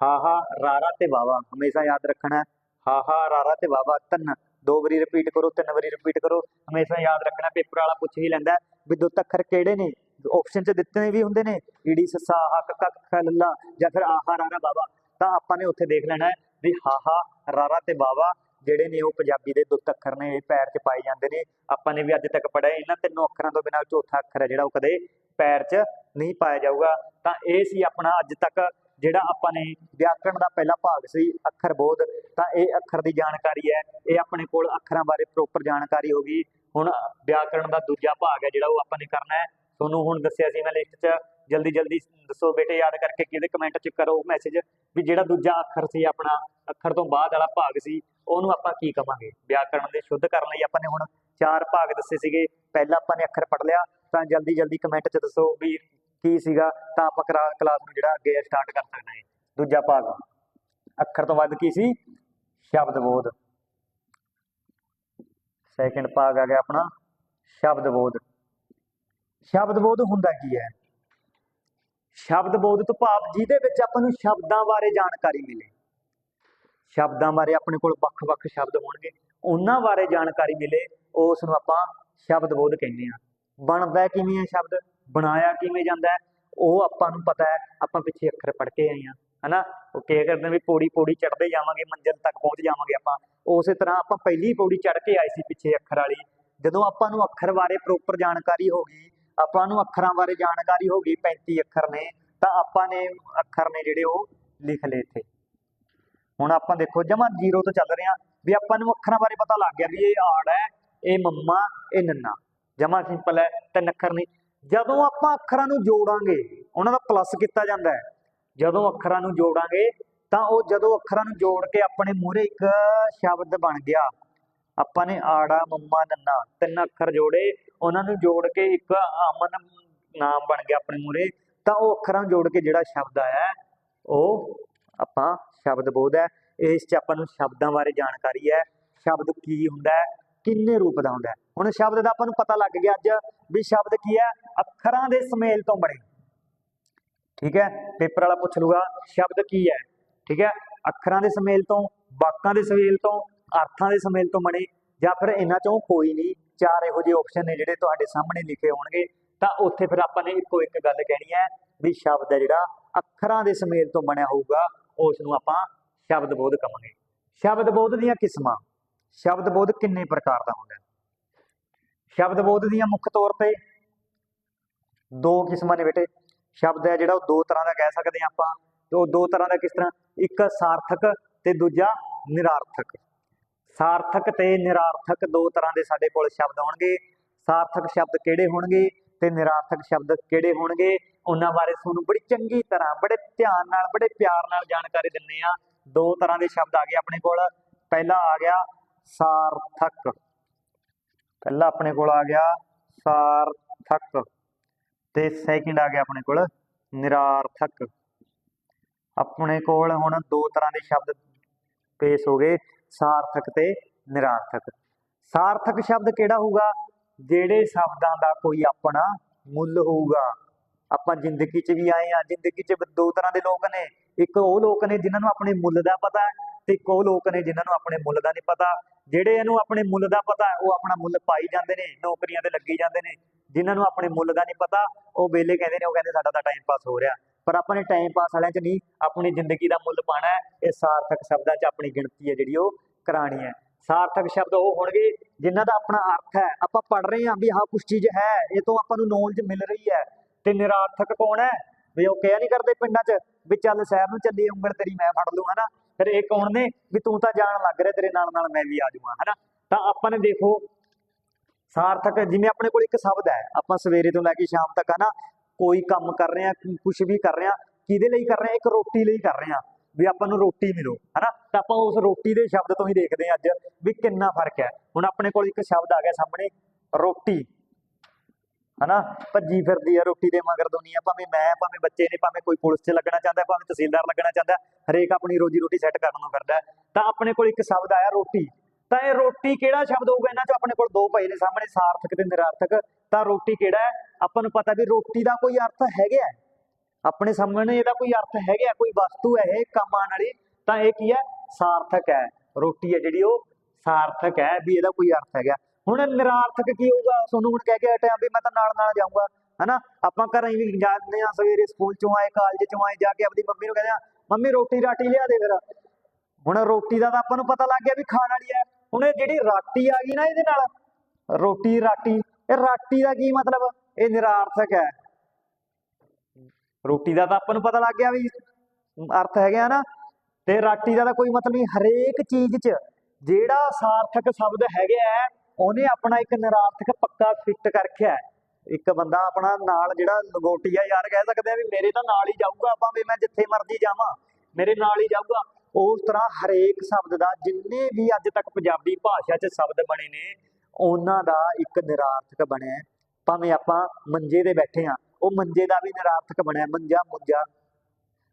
ਹਾਹਾ ਰਾਰਾ ਤੇ ਵਾਵਾ ਹਮੇਸ਼ਾ ਯਾਦ ਰੱਖਣਾ। ਹਾ ਹਾਹਾ ਰਾਰਾ ਤੇ ਵਾਵਾ ਤਿੰਨ ਦੋ ਵਾਰੀ ਰਿਪੀਟ ਕਰੋ, ਤਿੰਨ ਵਾਰੀ ਰਿਪੀਟ ਕਰੋ, ਹਮੇਸ਼ਾ ਯਾਦ ਰੱਖਣਾ, ਪੇਪਰ ਵਾਲਾ ਪੁੱਛ ਹੀ ਲੈਂਦਾ ਵੀ ਦੁੱਤ ਅੱਖਰ ਕਿਹੜੇ ਨੇ? ਆਪਸ਼ਨ 'ਚ ਦਿੱਤੇ ਵੀ ਹੁੰਦੇ ਨੇ, ਈੜੀ ਸੱਸਾ, ਹੱਕ ਕੱਕ ਖੱਲਾ ਜਾਂ ਫਿਰ ਆਹਾ ਰਾਰਾ ਬਾਬਾ ਤਾਂ ਆਪਾਂ ਨੇ ਉੱਥੇ ਦੇਖ ਲੈਣਾ ਹੈ ਵੀ ਹਾਹਾ, ਰਾਰਾ ਤੇ ਬਾਬਾ ਜਿਹੜੇ ਨੇ ਉਹ ਪੰਜਾਬੀ ਦੇ ਦੁੱਤ ਅੱਖਰ ਨੇ, ਇਹ ਪੈਰ 'ਚ ਪਾਏ ਜਾਂਦੇ ਨੇ। ਆਪਾਂ ਨੇ ਵੀ ਅੱਜ ਤੱਕ ਪੜਿਆ ਇਹਨਾਂ ਤਿੰਨੋਂ ਅੱਖਰਾਂ ਤੋਂ ਬਿਨਾਂ ਚੌਥਾ ਅੱਖਰ ਹੈ ਜਿਹੜਾ ਉਹ ਕਦੇ ਪੈਰ 'ਚ ਨਹੀਂ ਪਾਇਆ ਜਾਊਗਾ। ਤਾਂ ਇਹ ਸੀ ਆਪਣਾ ਅੱਜ ਤੱਕ ਜਿਹੜਾ ਆਪਾਂ ਨੇ ਵਿਆਕਰਣ ਦਾ ਪਹਿਲਾ ਭਾਗ ਸੀ, ਅੱਖਰ ਬੋਧ। ਤਾਂ ਇਹ ਅੱਖਰ ਦੀ ਜਾਣਕਾਰੀ ਹੈ, ਇਹ ਆਪਣੇ ਕੋਲ ਅੱਖਰਾਂ ਬਾਰੇ ਪ੍ਰੋਪਰ ਜਾਣਕਾਰੀ ਹੋ ਗਈ। ਹੁਣ ਵਿਆਕਰਣ ਦਾ ਦੂਜਾ ਭਾਗ ਹੈ ਜਿਹੜਾ ਉਹ ਆਪਾਂ ਨੇ ਕਰਨਾ ਹੈ। ਤੁਹਾਨੂੰ ਹੁਣ ਦੱਸਿਆ ਸੀ ਮੈਂ ਲਿਸਟ 'ਚ, ਜਲਦੀ ਜਲਦੀ ਦੱਸੋ ਬੇਟੇ, ਯਾਦ ਕਰਕੇ ਕਿਹਦੇ ਕਮੈਂਟ 'ਚ ਕਰੋ ਮੈਸੇਜ ਵੀ ਜਿਹੜਾ ਦੂਜਾ ਅੱਖਰ ਸੀ ਆਪਣਾ, ਅੱਖਰ ਤੋਂ ਬਾਅਦ ਵਾਲਾ ਭਾਗ ਸੀ, ਉਹਨੂੰ ਆਪਾਂ ਕੀ ਕਵਾਂਗੇ? ਵਿਆਕਰਣ ਦੇ ਸ਼ੁੱਧ ਕਰਨ ਲਈ ਆਪਾਂ ਨੇ ਹੁਣ ਚਾਰ ਭਾਗ ਦੱਸੇ ਸੀਗੇ। ਪਹਿਲਾਂ ਆਪਾਂ ਨੇ ਅੱਖਰ ਪੜ੍ਹ ਲਿਆ, ਤਾਂ ਜਲਦੀ ਜਲਦੀ ਕਮੈਂਟ 'ਚ ਦੱਸੋ ਵੀ ਕੀ ਸੀਗਾ, ਤਾਂ ਆਪਾਂ ਕਰਾ ਕਲਾਸ ਨੂੰ ਜਿਹੜਾ ਅੱਗੇ ਸਟਾਰਟ ਕਰ ਸਕਦੇ ਹਾਂ। ਦੂਜਾ ਭਾਗ, ਅੱਖਰ ਤੋਂ ਵੱਧ ਕੀ ਸੀ? ਸ਼ਬਦ ਬੋਧ। ਸੈਕਿੰਡ ਭਾਗ ਆ ਗਿਆ ਆਪਣਾ, ਸ਼ਬਦ ਬੋਧ। ਸ਼ਬਦ ਬੋਧ ਹੁੰਦਾ ਕੀ ਹੈ? ਸ਼ਬਦ ਬੋਧ ਤੋਂ ਭਾਵ ਜਿਹਦੇ ਵਿੱਚ ਆਪਾਂ ਨੂੰ ਸ਼ਬਦਾਂ ਬਾਰੇ ਜਾਣਕਾਰੀ ਮਿਲੇ। ਸ਼ਬਦਾਂ ਬਾਰੇ ਆਪਣੇ ਕੋਲ ਵੱਖ-ਵੱਖ ਸ਼ਬਦ ਹੋਣਗੇ। ਉਹਨਾਂ ਬਾਰੇ ਜਾਣਕਾਰੀ ਮਿਲੇ ਉਸ ਨੂੰ ਆਪਾਂ ਸ਼ਬਦ ਬੋਧ ਕਹਿੰਦੇ ਆ ਬਣਦਾ ਕਿਵੇਂ ਆ ਸ਼ਬਦ? ਬਣਾਇਆ ਕਿਵੇਂ ਜਾਂਦਾ ਉਹ ਆਪਾਂ ਨੂੰ ਪਤਾ ਹੈ। ਆਪਾਂ ਪਿੱਛੇ ਅੱਖਰ ਪੜ੍ਹ ਕੇ ਆਏ ਆ ਹਨਾ? ਉਹ ਕੀ ਕਰਦੇ ਵੀ ਪੌੜੀ ਪੌੜੀ ਚੜ੍ਹਦੇ ਜਾਵਾਂਗੇ, ਮੰਜ਼ਿਲ ਤੱਕ ਪਹੁੰਚ ਜਾਵਾਂਗੇ ਆਪਾਂ। ਉਸੇ ਤਰ੍ਹਾਂ ਆਪਾਂ ਪਹਿਲੀ ਪੌੜੀ ਚੜ੍ਹ ਕੇ ਆਏ ਸੀ ਪਿੱਛੇ ਅੱਖਰ ਵਾਲੀ। ਜਦੋਂ ਆਪਾਂ ਨੂੰ ਅੱਖਰ ਬਾਰੇ ਪ੍ਰੋਪਰ ਜਾਣਕਾਰੀ ਹੋ ਗਈ ਆਪਾਂ ਨੂੰ ਅੱਖਰਾਂ ਬਾਰੇ ਜਾਣਕਾਰੀ ਹੋ ਗਈ 35 ਅੱਖਰ ਨੇ, ਤਾਂ ਆਪਾਂ ਨੇ ਅੱਖਰ ਨੇ ਜਿਹੜੇ ਉਹ ਲਿਖ ਲਏ ਇੱਥੇ। ਹੁਣ ਆਪਾਂ ਦੇਖੋ, ਜਮਾ ਜ਼ੀਰੋ ਤੋਂ ਚੱਲ ਰਹੇ ਹਾਂ ਵੀ ਆਪਾਂ ਨੂੰ ਅੱਖਰਾਂ ਬਾਰੇ ਪਤਾ ਲੱਗ ਗਿਆ ਵੀ ਇਹ ਆੜ ਹੈ, ਇਹ ਮੰਮਾ, ਇਹ ਨੰਨਾ। ਜਮਾ ਸਿੰਪਲ ਹੈ, ਤਿੰਨ ਅੱਖਰ ਨੇ। ਜਦੋਂ ਆਪਾਂ ਅੱਖਰਾਂ ਨੂੰ ਜੋੜਾਂਗੇ, ਉਹਨਾਂ ਦਾ ਪਲੱਸ ਕੀਤਾ ਜਾਂਦਾ ਹੈ। ਜਦੋਂ ਅੱਖਰਾਂ ਨੂੰ ਜੋੜਾਂਗੇ, ਤਾਂ ਉਹ ਜਦੋਂ ਅੱਖਰਾਂ ਨੂੰ ਜੋੜ ਕੇ ਆਪਣੇ ਮੂਹਰੇ ਇੱਕ ਸ਼ਬਦ ਬਣ ਗਿਆ ਆਪਾਂ ਨੇ ਆੜਾ, ਮੰਮਾ, ਨੰਨਾ ਤਿੰਨ ਅੱਖਰ ਜੋੜੇ, ਉਹਨਾਂ ਨੂੰ ਜੋੜ ਕੇ ਇੱਕ ਅਮਨ ਨਾਮ ਬਣ ਗਿਆ ਆਪਣੇ ਮੂਹਰੇ, ਤਾਂ ਉਹ ਅੱਖਰਾਂ ਨੂੰ ਜੋੜ ਕੇ ਜਿਹੜਾ ਸ਼ਬਦ ਆਇਆ, ਉਹ ਆਪਾਂ ਸ਼ਬਦ ਬੋਧ ਹੈ। ਇਸ ਚ ਆਪਾਂ ਨੂੰ ਸ਼ਬਦਾਂ ਬਾਰੇ ਜਾਣਕਾਰੀ ਹੈ। ਸ਼ਬਦ ਕੀ ਹੁੰਦਾ ਹੈ? ਕਿੰਨੇ ਰੂਪ ਦਾ ਹੁੰਦਾ ਹੈ? ਹੁਣ ਸ਼ਬਦ ਦਾ ਆਪਾਂ ਨੂੰ ਪਤਾ ਲੱਗ ਗਿਆ ਅੱਜ ਵੀ ਸ਼ਬਦ ਕੀ ਹੈ? ਅੱਖਰਾਂ ਦੇ ਸੁਮੇਲ ਤੋਂ ਬਣੇ। ਠੀਕ ਹੈ? ਪੇਪਰ ਵਾਲਾ ਪੁੱਛ ਲੂਗਾ ਸ਼ਬਦ ਕੀ ਹੈ? ਠੀਕ ਹੈ? ਅੱਖਰਾਂ ਦੇ ਸੁਮੇਲ ਤੋਂ, ਵਾਕਾਂ ਦੇ ਸੁਮੇਲ ਤੋਂ ਅਰਥਾਂ ਦੇ ਸਮੇਲ ਤੋਂ ਬਣੇ ਜਾਂ ਫਿਰ ਇਹਨਾਂ ਚੋਂ ਕੋਈ ਨਹੀਂ, ਚਾਰ ਇਹੋ ਜਿਹੇ ਆਪਸ਼ਨ ਨੇ ਜਿਹੜੇ ਤੁਹਾਡੇ ਸਾਹਮਣੇ ਲਿਖੇ ਹੋਣਗੇ, ਤਾਂ ਉੱਥੇ ਫਿਰ ਆਪਾਂ ਨੇ ਇੱਕੋ ਇੱਕ ਗੱਲ ਕਹਿਣੀ ਹੈ ਵੀ ਸ਼ਬਦ ਹੈ ਜਿਹੜਾ ਅੱਖਰਾਂ ਦੇ ਸਮੇਲ ਤੋਂ ਬਣਿਆ ਹੋਊਗਾ ਉਸ ਨੂੰ ਆਪਾਂ ਸ਼ਬਦ ਬੋਧ ਕਹਾਂਗੇ। ਸ਼ਬਦ ਬੋਧ ਦੀਆਂ ਕਿਸਮਾਂ, ਸ਼ਬਦ ਬੋਧ ਕਿੰਨੇ ਪ੍ਰਕਾਰ ਦਾ ਹੁੰਦਾ ਸ਼ਬਦ ਬੋਧ ਦੀਆਂ ਮੁੱਖ ਤੌਰ ਤੇ ਦੋ ਕਿਸਮਾਂ ਨੇ ਬੇਟੇ, ਸ਼ਬਦ ਹੈ ਜਿਹੜਾ ਉਹ ਦੋ ਤਰ੍ਹਾਂ ਦਾ ਕਹਿ ਸਕਦੇ ਹਾਂ ਆਪਾਂ, ਤੇ ਉਹ ਦੋ ਤਰ੍ਹਾਂ ਦਾ ਕਿਸ ਤਰ੍ਹਾਂ? ਇੱਕ ਸਾਰਥਕ ਤੇ ਦੂਜਾ ਨਿਰਾਰਥਕ। ਸਾਰਥਕ ਤੇ ਨਿਰਾਰਥਕ ਦੋ ਤਰ੍ਹਾਂ ਦੇ ਸਾਡੇ ਕੋਲ ਸ਼ਬਦ ਹੋਣਗੇ। ਸਾਰਥਕ ਸ਼ਬਦ ਕਿਹੜੇ ਹੋਣਗੇ ਤੇ ਨਿਰਾਰਥਕ ਸ਼ਬਦ ਕਿਹੜੇ ਹੋਣਗੇ? ਉਹਨਾਂ ਬਾਰੇ ਤੁਹਾਨੂੰ ਬੜੀ ਚੰਗੀ ਤਰ੍ਹਾਂ, ਬੜੇ ਧਿਆਨ ਨਾਲ, ਬੜੇ ਪਿਆਰ ਨਾਲ ਜਾਣਕਾਰੀ ਦਿੰਨੇ ਆ ਦੋ ਤਰ੍ਹਾਂ ਦੇ ਸ਼ਬਦ ਆ ਗਏ ਆਪਣੇ ਕੋਲ। ਪਹਿਲਾ ਆ ਗਿਆ ਸਾਰਥਕ। ਪਹਿਲਾ ਆਪਣੇ ਕੋਲ ਆ ਗਿਆ ਸਾਰਥਕ ਤੇ ਸੈਕਿੰਡ ਆ ਗਿਆ ਆਪਣੇ ਕੋਲ ਨਿਰਾਰਥਕ। ਆਪਣੇ ਕੋਲ ਹੁਣ ਦੋ ਤਰ੍ਹਾਂ ਦੇ ਸ਼ਬਦ ਪੇਸ਼ ਹੋ ਗਏ। ਸਾਰਥਕ ਤੇ ਨਿਰਾਰਥਕ। ਸਾਰਥਕ ਸ਼ਬਦ ਕਿਹੜਾ ਹੋਊਗਾ? ਜਿਹੜੇ ਸ਼ਬਦਾਂ ਦਾ ਕੋਈ ਆਪਣਾ ਮੁੱਲ ਹੋਊਗਾ। ਆਪਾਂ ਜ਼ਿੰਦਗੀ 'ਚ ਵੀ ਆਏ ਆ ਜ਼ਿੰਦਗੀ 'ਚ ਦੋ ਤਰ੍ਹਾਂ ਦੇ ਲੋਕ ਨੇ। ਇੱਕ ਉਹ ਲੋਕ ਨੇ ਜਿਨ੍ਹਾਂ ਨੂੰ ਆਪਣੇ ਮੁੱਲ ਦਾ ਪਤਾ ਹੈ ਤੇ ਇੱਕ ਉਹ ਲੋਕ ਨੇ ਜਿਨ੍ਹਾਂ ਨੂੰ ਆਪਣੇ ਮੁੱਲ ਦਾ ਨਹੀਂ ਪਤਾ। ਜਿਹੜੇ ਇਹਨੂੰ ਆਪਣੇ ਮੁੱਲ ਦਾ ਪਤਾ ਉਹ ਆਪਣਾ ਮੁੱਲ ਪਾਈ ਜਾਂਦੇ ਨੇ, ਨੌਕਰੀਆਂ ਤੇ ਲੱਗੀ ਜਾਂਦੇ ਨੇ। ਜਿਨ੍ਹਾਂ ਨੂੰ ਆਪਣੇ ਮੁੱਲ ਦਾ ਨਹੀਂ ਪਤਾ, ਉਹ ਵੇਲੇ ਕਹਿੰਦੇ ਨੇ, ਉਹ ਕਹਿੰਦੇ ਸਾਡਾ ਤਾਂ ਟਾਈਮ ਪਾਸ ਹੋ ਰਿਹਾ। ਪਰ ਆਪਾਂ ਨੇ ਟਾਈਮ ਪਾਸ ਵਾਲਿਆਂ 'ਚ ਨਹੀਂ, ਆਪਣੀ ਜ਼ਿੰਦਗੀ ਦਾ ਮੁੱਲ ਪਾਣਾ ਹੈ। ਇਹ ਸਾਰਥਕ ਸ਼ਬਦਾਂ 'ਚ ਆਪਣੀ ਗਿਣਤੀ ਹੈ ਜਿਹੜੀ ਉਹ ਕਰਾਣੀ ਹੈ। ਸਾਰਥਕ ਸ਼ਬਦ ਉਹ ਹੋਣਗੇ ਜਿਨ੍ਹਾਂ ਦਾ ਆਪਣਾ ਅਰਥ ਹੈ। ਆਪਾਂ ਪੜ ਰਹੇ ਹਾਂ ਵੀ ਹਾਂ ਕੁਝ ਚੀਜ਼ ਹੈ, ਇਹ ਤੋਂ ਆਪਾਂ ਨੂੰ ਨੌਲੇਜ ਮਿਲ ਰਹੀ ਹੈ ਤੇ ਨਿਰਾਰਥਕ ਕੌਣ ਹੈ? ਵੀ ਉਹ ਕਿਹਾ ਨਹੀਂ ਕਰਦੇ ਪਿੰਡਾਂ 'ਚ ਵੀ ਚੱਲ ਸ਼ਹਿਰ ਨੂੰ ਚੱਲੀ ਉਂਗਲ ਤੇਰੀ ਮੈਂ ਫੜ ਲੂ ਹਨਾ? ਫਿਰ ਇਹ ਕੌਣ ਨੇ? ਵੀ ਤੂੰ ਤਾਂ ਜਾਣ ਲੱਗ ਰਿਹਾ ਤੇਰੇ ਨਾਲ ਨਾਲ ਮੈਂ ਵੀ ਆ ਜਾਊਂਗਾ, ਹਨਾ? ਤਾਂ ਆਪਾਂ ਨੇ ਦੇਖੋ, ਸਾਰਥਕ ਜਿਵੇਂ ਆਪਣੇ ਕੋਲ ਇੱਕ ਸ਼ਬਦ ਹੈ, ਆਪਾਂ ਸਵੇਰੇ ਤੋਂ ਲੈ ਕੇ ਸ਼ਾਮ ਤੱਕ, ਹਨਾ? ਕੋਈ ਕੰਮ ਕਰ ਰਹੇ ਆ ਕੁਝ ਵੀ ਕਰ ਰਹੇ ਆ ਕਿਹਦੇ ਲਈ ਕਰ ਰਹੇ ਆ ਇੱਕ ਰੋਟੀ ਲਈ ਕਰ ਰਹੇ ਆ ਵੀ ਆਪਾਂ ਨੂੰ ਰੋਟੀ ਮਿਲੋ, ਹਨਾ? ਤਾਂ ਆਪਾਂ ਉਸ ਰੋਟੀ ਦੇ ਸ਼ਬਦ ਤੋਂ ਹੀ ਦੇਖਦੇ ਆ ਅੱਜ ਵੀ ਕਿੰਨਾ ਫ਼ਰਕ ਹੈ। ਹੁਣ ਆਪਣੇ ਕੋਲ ਇੱਕ ਸ਼ਬਦ ਆ ਗਿਆ ਸਾਹਮਣੇ, ਰੋਟੀ, ਹਨਾ? ਭੱਜੀ ਫਿਰਦੀ ਆ ਰੋਟੀ ਦੇ ਮਗਰ ਦੁਨੀਆ, ਭਾਵੇਂ ਮੈਂ, ਭਾਵੇਂ ਬੱਚੇ ਨੇ, ਭਾਵੇਂ ਕੋਈ ਪੁਲਿਸ 'ਚ ਲੱਗਣਾ ਚਾਹੁੰਦਾ, ਭਾਵੇਂ ਤਹਿਸੀਲਦਾਰ ਲੱਗਣਾ ਚਾਹੁੰਦਾ, ਹਰੇਕ ਆਪਣੀ ਰੋਜੀ ਰੋਟੀ ਸੈੱਟ ਕਰਨ ਨੂੰ ਫਿਰਦਾ ਤਾਂ ਆਪਣੇ ਕੋਲ ਇੱਕ ਸ਼ਬਦ ਆਇਆ ਰੋਟੀ। ਤਾਂ ਇਹ ਰੋਟੀ ਕਿਹੜਾ ਸ਼ਬਦ ਹੋਊਗਾ? ਇਹਨਾਂ 'ਚ ਆਪਣੇ ਕੋਲ ਦੋ ਪਏ ਨੇ ਸਾਹਮਣੇ, ਸਾਰਥਕ ਤੇ ਨਿਰਾਰਥਕ। ਤਾਂ ਰੋਟੀ ਕਿਹੜਾ ਹੈ? ਆਪਾਂ ਨੂੰ ਪਤਾ ਵੀ ਰੋਟੀ ਦਾ ਕੋਈ ਅਰਥ ਹੈਗਾ ਆਪਣੇ ਸਾਹਮਣੇ ਇਹਦਾ ਕੋਈ ਅਰਥ ਹੈਗਾ ਕੋਈ ਵਸਤੂ ਹੈ ਇਹ ਕੰਮ ਆਉਣ ਵਾਲੀ। ਤਾਂ ਇਹ ਕੀ ਹੈ? ਸਾਰਥਕ ਹੈ। ਰੋਟੀ ਹੈ ਜਿਹੜੀ ਉਹ ਸਾਰਥਕ ਹੈ ਵੀ ਇਹਦਾ ਕੋਈ ਅਰਥ ਹੈਗਾ ਹੁਣ ਨਿਰਾਰਥਕ ਕੀ ਹੋਊਗਾ? ਤੁਹਾਨੂੰ ਹੁਣ ਕਹਿ ਕੇ ਹਟਿਆ ਵੀ ਮੈਂ ਤਾਂ ਨਾਲ ਨਾਲ ਜਾਊਂਗਾ, ਹਨਾ? ਆਪਾਂ ਘਰਾਂ ਵੀ ਜਾਂਦੇ ਆ ਸਵੇਰੇ ਸਕੂਲ ਚੋਂ ਆਏ ਕਾਲਜ ਚੋਂ ਆਏ, ਜਾ ਕੇ ਆਪਣੀ ਮੰਮੀ ਨੂੰ ਕਹਿੰਦੇ ਆ ਮੰਮੀ ਰੋਟੀ ਰਾਟੀ ਲਿਆ ਦੇ ਫਿਰ। ਹੁਣ ਰੋਟੀ ਦਾ ਤਾਂ ਆਪਾਂ ਨੂੰ ਪਤਾ ਲੱਗ ਗਿਆ ਵੀ ਖਾਣ ਵਾਲੀ ਹੈ। ਹੁਣ ਇਹ ਜਿਹੜੀ ਰਾਟੀ ਆ ਗਈ ਨਾ ਇਹਦੇ ਨਾਲ ਰੋਟੀ ਰਾਟੀ ਇਹ ਰਾਟੀ ਦਾ ਕੀ ਮਤਲਬ? ਇਹ ਨਿਰਾਰਥਕ ਹੈ। ਰੋਟੀ ਦਾ ਤਾਂ ਆਪਾਂ ਨੂੰ ਪਤਾ ਲੱਗ ਗਿਆ ਵੀ ਅਰਥ ਹੈਗਾ ਨਾ। ਤੇ ਰਾਟੀ ਦਾ ਤਾਂ ਕੋਈ ਮਤਲਬ ਨਹੀਂ ਹਰੇਕ ਚੀਜ਼ 'ਚ ਜਿਹੜਾ ਸਾਰਥਕ ਸ਼ਬਦ ਹੈਗਾ ਹੈ, ਉਹਨੇ ਆਪਣਾ ਇੱਕ ਨਿਰਾਰਥਕ ਪੱਕਾ ਫਿੱਟ ਕਰ ਰੱਖਿਆ ਇੱਕ ਬੰਦਾ ਆਪਣਾ ਨਾਲ ਜਿਹੜਾ ਲਗੋਟੀਆ ਯਾਰ ਕਹਿ ਸਕਦੇ ਆ ਵੀ ਮੇਰੇ ਤਾਂ ਨਾਲ ਹੀ ਜਾਊਗਾ ਆਪਾਂ ਵੀ ਮੈਂ ਜਿੱਥੇ ਮਰਜ਼ੀ ਜਾਵਾਂ ਮੇਰੇ ਨਾਲ ਹੀ ਜਾਊਗਾ। ਉਸ ਤਰ੍ਹਾਂ ਹਰੇਕ ਸ਼ਬਦ ਦਾ ਜਿੰਨੇ ਵੀ ਅੱਜ ਤੱਕ ਪੰਜਾਬੀ ਭਾਸ਼ਾ 'ਚ ਸ਼ਬਦ ਬਣੇ ਨੇ, ਉਹਨਾਂ ਦਾ ਇੱਕ ਨਿਰਾਰਥਕ ਬਣਿਆ ਭਾਵੇਂ ਆਪਾਂ ਮੰਜੇ ਤੇ ਬੈਠੇ ਆ ਉਹ ਮੰਜੇ ਦਾ ਵੀ ਨਿਰਾਰਥਕ ਬਣਿਆ ਮੰਜਾ ਮੁੰਜਾ।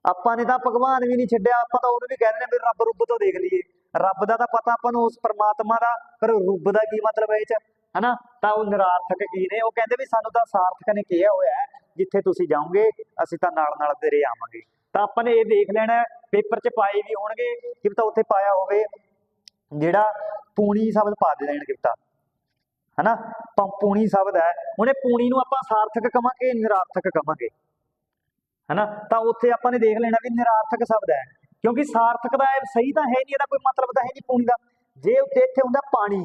ਆਪਾਂ ਨੇ ਤਾਂ ਭਗਵਾਨ ਵੀ ਨਹੀਂ ਛੱਡਿਆ, ਆਪਾਂ ਤਾਂ ਉਹਨੂੰ ਵੀ ਕਹਿੰਦੇ ਨੇ ਵੀ ਰੱਬ ਰੁੱਬ ਤੋਂ ਦੇਖ ਲਈਏ। ਰੱਬ ਦਾ ਤਾਂ ਪਤਾ ਆਪਾਂ ਨੂੰ, ਉਸ ਪਰਮਾਤਮਾ ਦਾ, ਪਰ ਰੁੱਬ ਦਾ ਕੀ ਮਤਲਬ ਹੈ ਇਹ ਚ? ਹਨਾ? ਤਾਂ ਉਹ ਨਿਰਾਰਥਕ ਕੀ ਨੇ? ਉਹ ਕਹਿੰਦੇ ਵੀ ਸਾਨੂੰ ਤਾਂ ਸਾਰਥਕ ਨੇ ਕਿਹਾ ਹੋਇਆ ਜਿੱਥੇ ਤੁਸੀਂ ਜਾਓਗੇ, ਅਸੀਂ ਤਾਂ ਨਾਲ ਨਾਲ ਤੇਰੇ ਆਵਾਂਗੇ। ਤਾਂ ਆਪਾਂ ਨੇ ਇਹ ਦੇਖ ਲੈਣਾ ਪੇਪਰ 'ਚ ਪਾਏ ਵੀ ਹੋਣਗੇ ਕਿ ਉੱਥੇ ਪਾਇਆ ਹੋਵੇ, ਜਿਹੜਾ ਪੂਣੀ ਸ਼ਬਦ ਪਾ ਦੇ ਦੇਣ ਕਿਤਾ ਹਨਾ? ਪੂਣੀ ਸ਼ਬਦ ਹੈ। ਉਹਨੇ ਪੂਣੀ ਨੂੰ ਆਪਾਂ ਸਾਰਥਕ ਕਵਾਂਗੇ, ਨਿਰਾਰਥਕ ਕਵਾਂਗੇ, ਹਨਾ? ਤਾਂ ਉੱਥੇ ਆਪਾਂ ਨੇ ਦੇਖ ਲੈਣਾ ਵੀ ਨਿਰਾਰਥਕ ਸ਼ਬਦ ਹੈ, ਕਿਉਂਕਿ ਸਾਰਥਕ ਦਾ ਇਹ ਸਹੀ ਤਾਂ ਹੈ ਨਹੀਂ, ਇਹਦਾ ਕੋਈ ਮਤਲਬ ਤਾਂ ਹੈ ਨਹੀਂ ਪੂਣੀ ਦਾ। ਜੇ ਉੱਤੇ ਇੱਥੇ ਹੁੰਦਾ ਪਾਣੀ,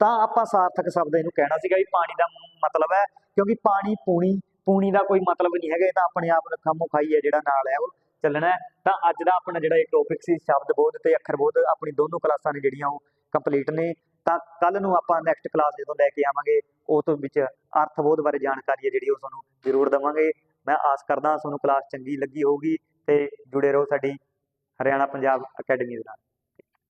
ਤਾਂ ਆਪਾਂ ਸਾਰਥਕ ਸ਼ਬਦ ਇਹਨੂੰ ਕਹਿਣਾ ਸੀਗਾ ਵੀ ਪਾਣੀ ਦਾ ਮਤਲਬ ਹੈ, ਕਿਉਂਕਿ ਪਾਣੀ ਪੂਣੀ ਪੂਣੀ ਦਾ ਕੋਈ ਮਤਲਬ ਨਹੀਂ ਹੈਗਾ, ਇਹ ਤਾਂ ਆਪਣੇ ਆਪ ਨੂੰ ਖਾਮੋ ਹੈ ਜਿਹੜਾ ਨਾਲ ਹੈ ਉਹ ਚੱਲਣਾ ਤਾਂ ਅੱਜ ਦਾ ਆਪਣਾ ਜਿਹੜਾ ਇਹ ਟੌਪਿਕ ਸੀ, ਸ਼ਬਦ ਬੋਧ ਤੇ ਅੱਖਰ ਬੋਧ, ਆਪਣੀ ਦੋਨੋਂ ਕਲਾਸਾਂ ਨੇ ਜਿਹੜੀਆਂ ਉਹ ਕੰਪਲੀਟ ਨੇ। ਤਾਂ ਕੱਲ ਨੂੰ ਆਪਾਂ ਨੈਕਸਟ ਕਲਾਸ ਜਦੋਂ ਲੈ ਕੇ ਆਵਾਂਗੇ, ਉਹ ਤੋਂ ਵਿੱਚ ਅਰਥ ਬੋਧ ਬਾਰੇ ਜਾਣਕਾਰੀ ਹੈ ਜਿਹੜੀ ਉਹ ਤੁਹਾਨੂੰ ਜ਼ਰੂਰ ਦਵਾਂਗੇ। ਮੈਂ ਆਸ ਕਰਦਾ ਤੁਹਾਨੂੰ ਕਲਾਸ ਚੰਗੀ ਲੱਗੀ ਹੋਊਗੀ ਤੇ ਜੁੜੇ ਰਹੋ ਸਾਡੀ ਹਰਿਆਣਾ ਪੰਜਾਬ ਅਕੈਡਮੀ ਦੇ ਨਾਲ।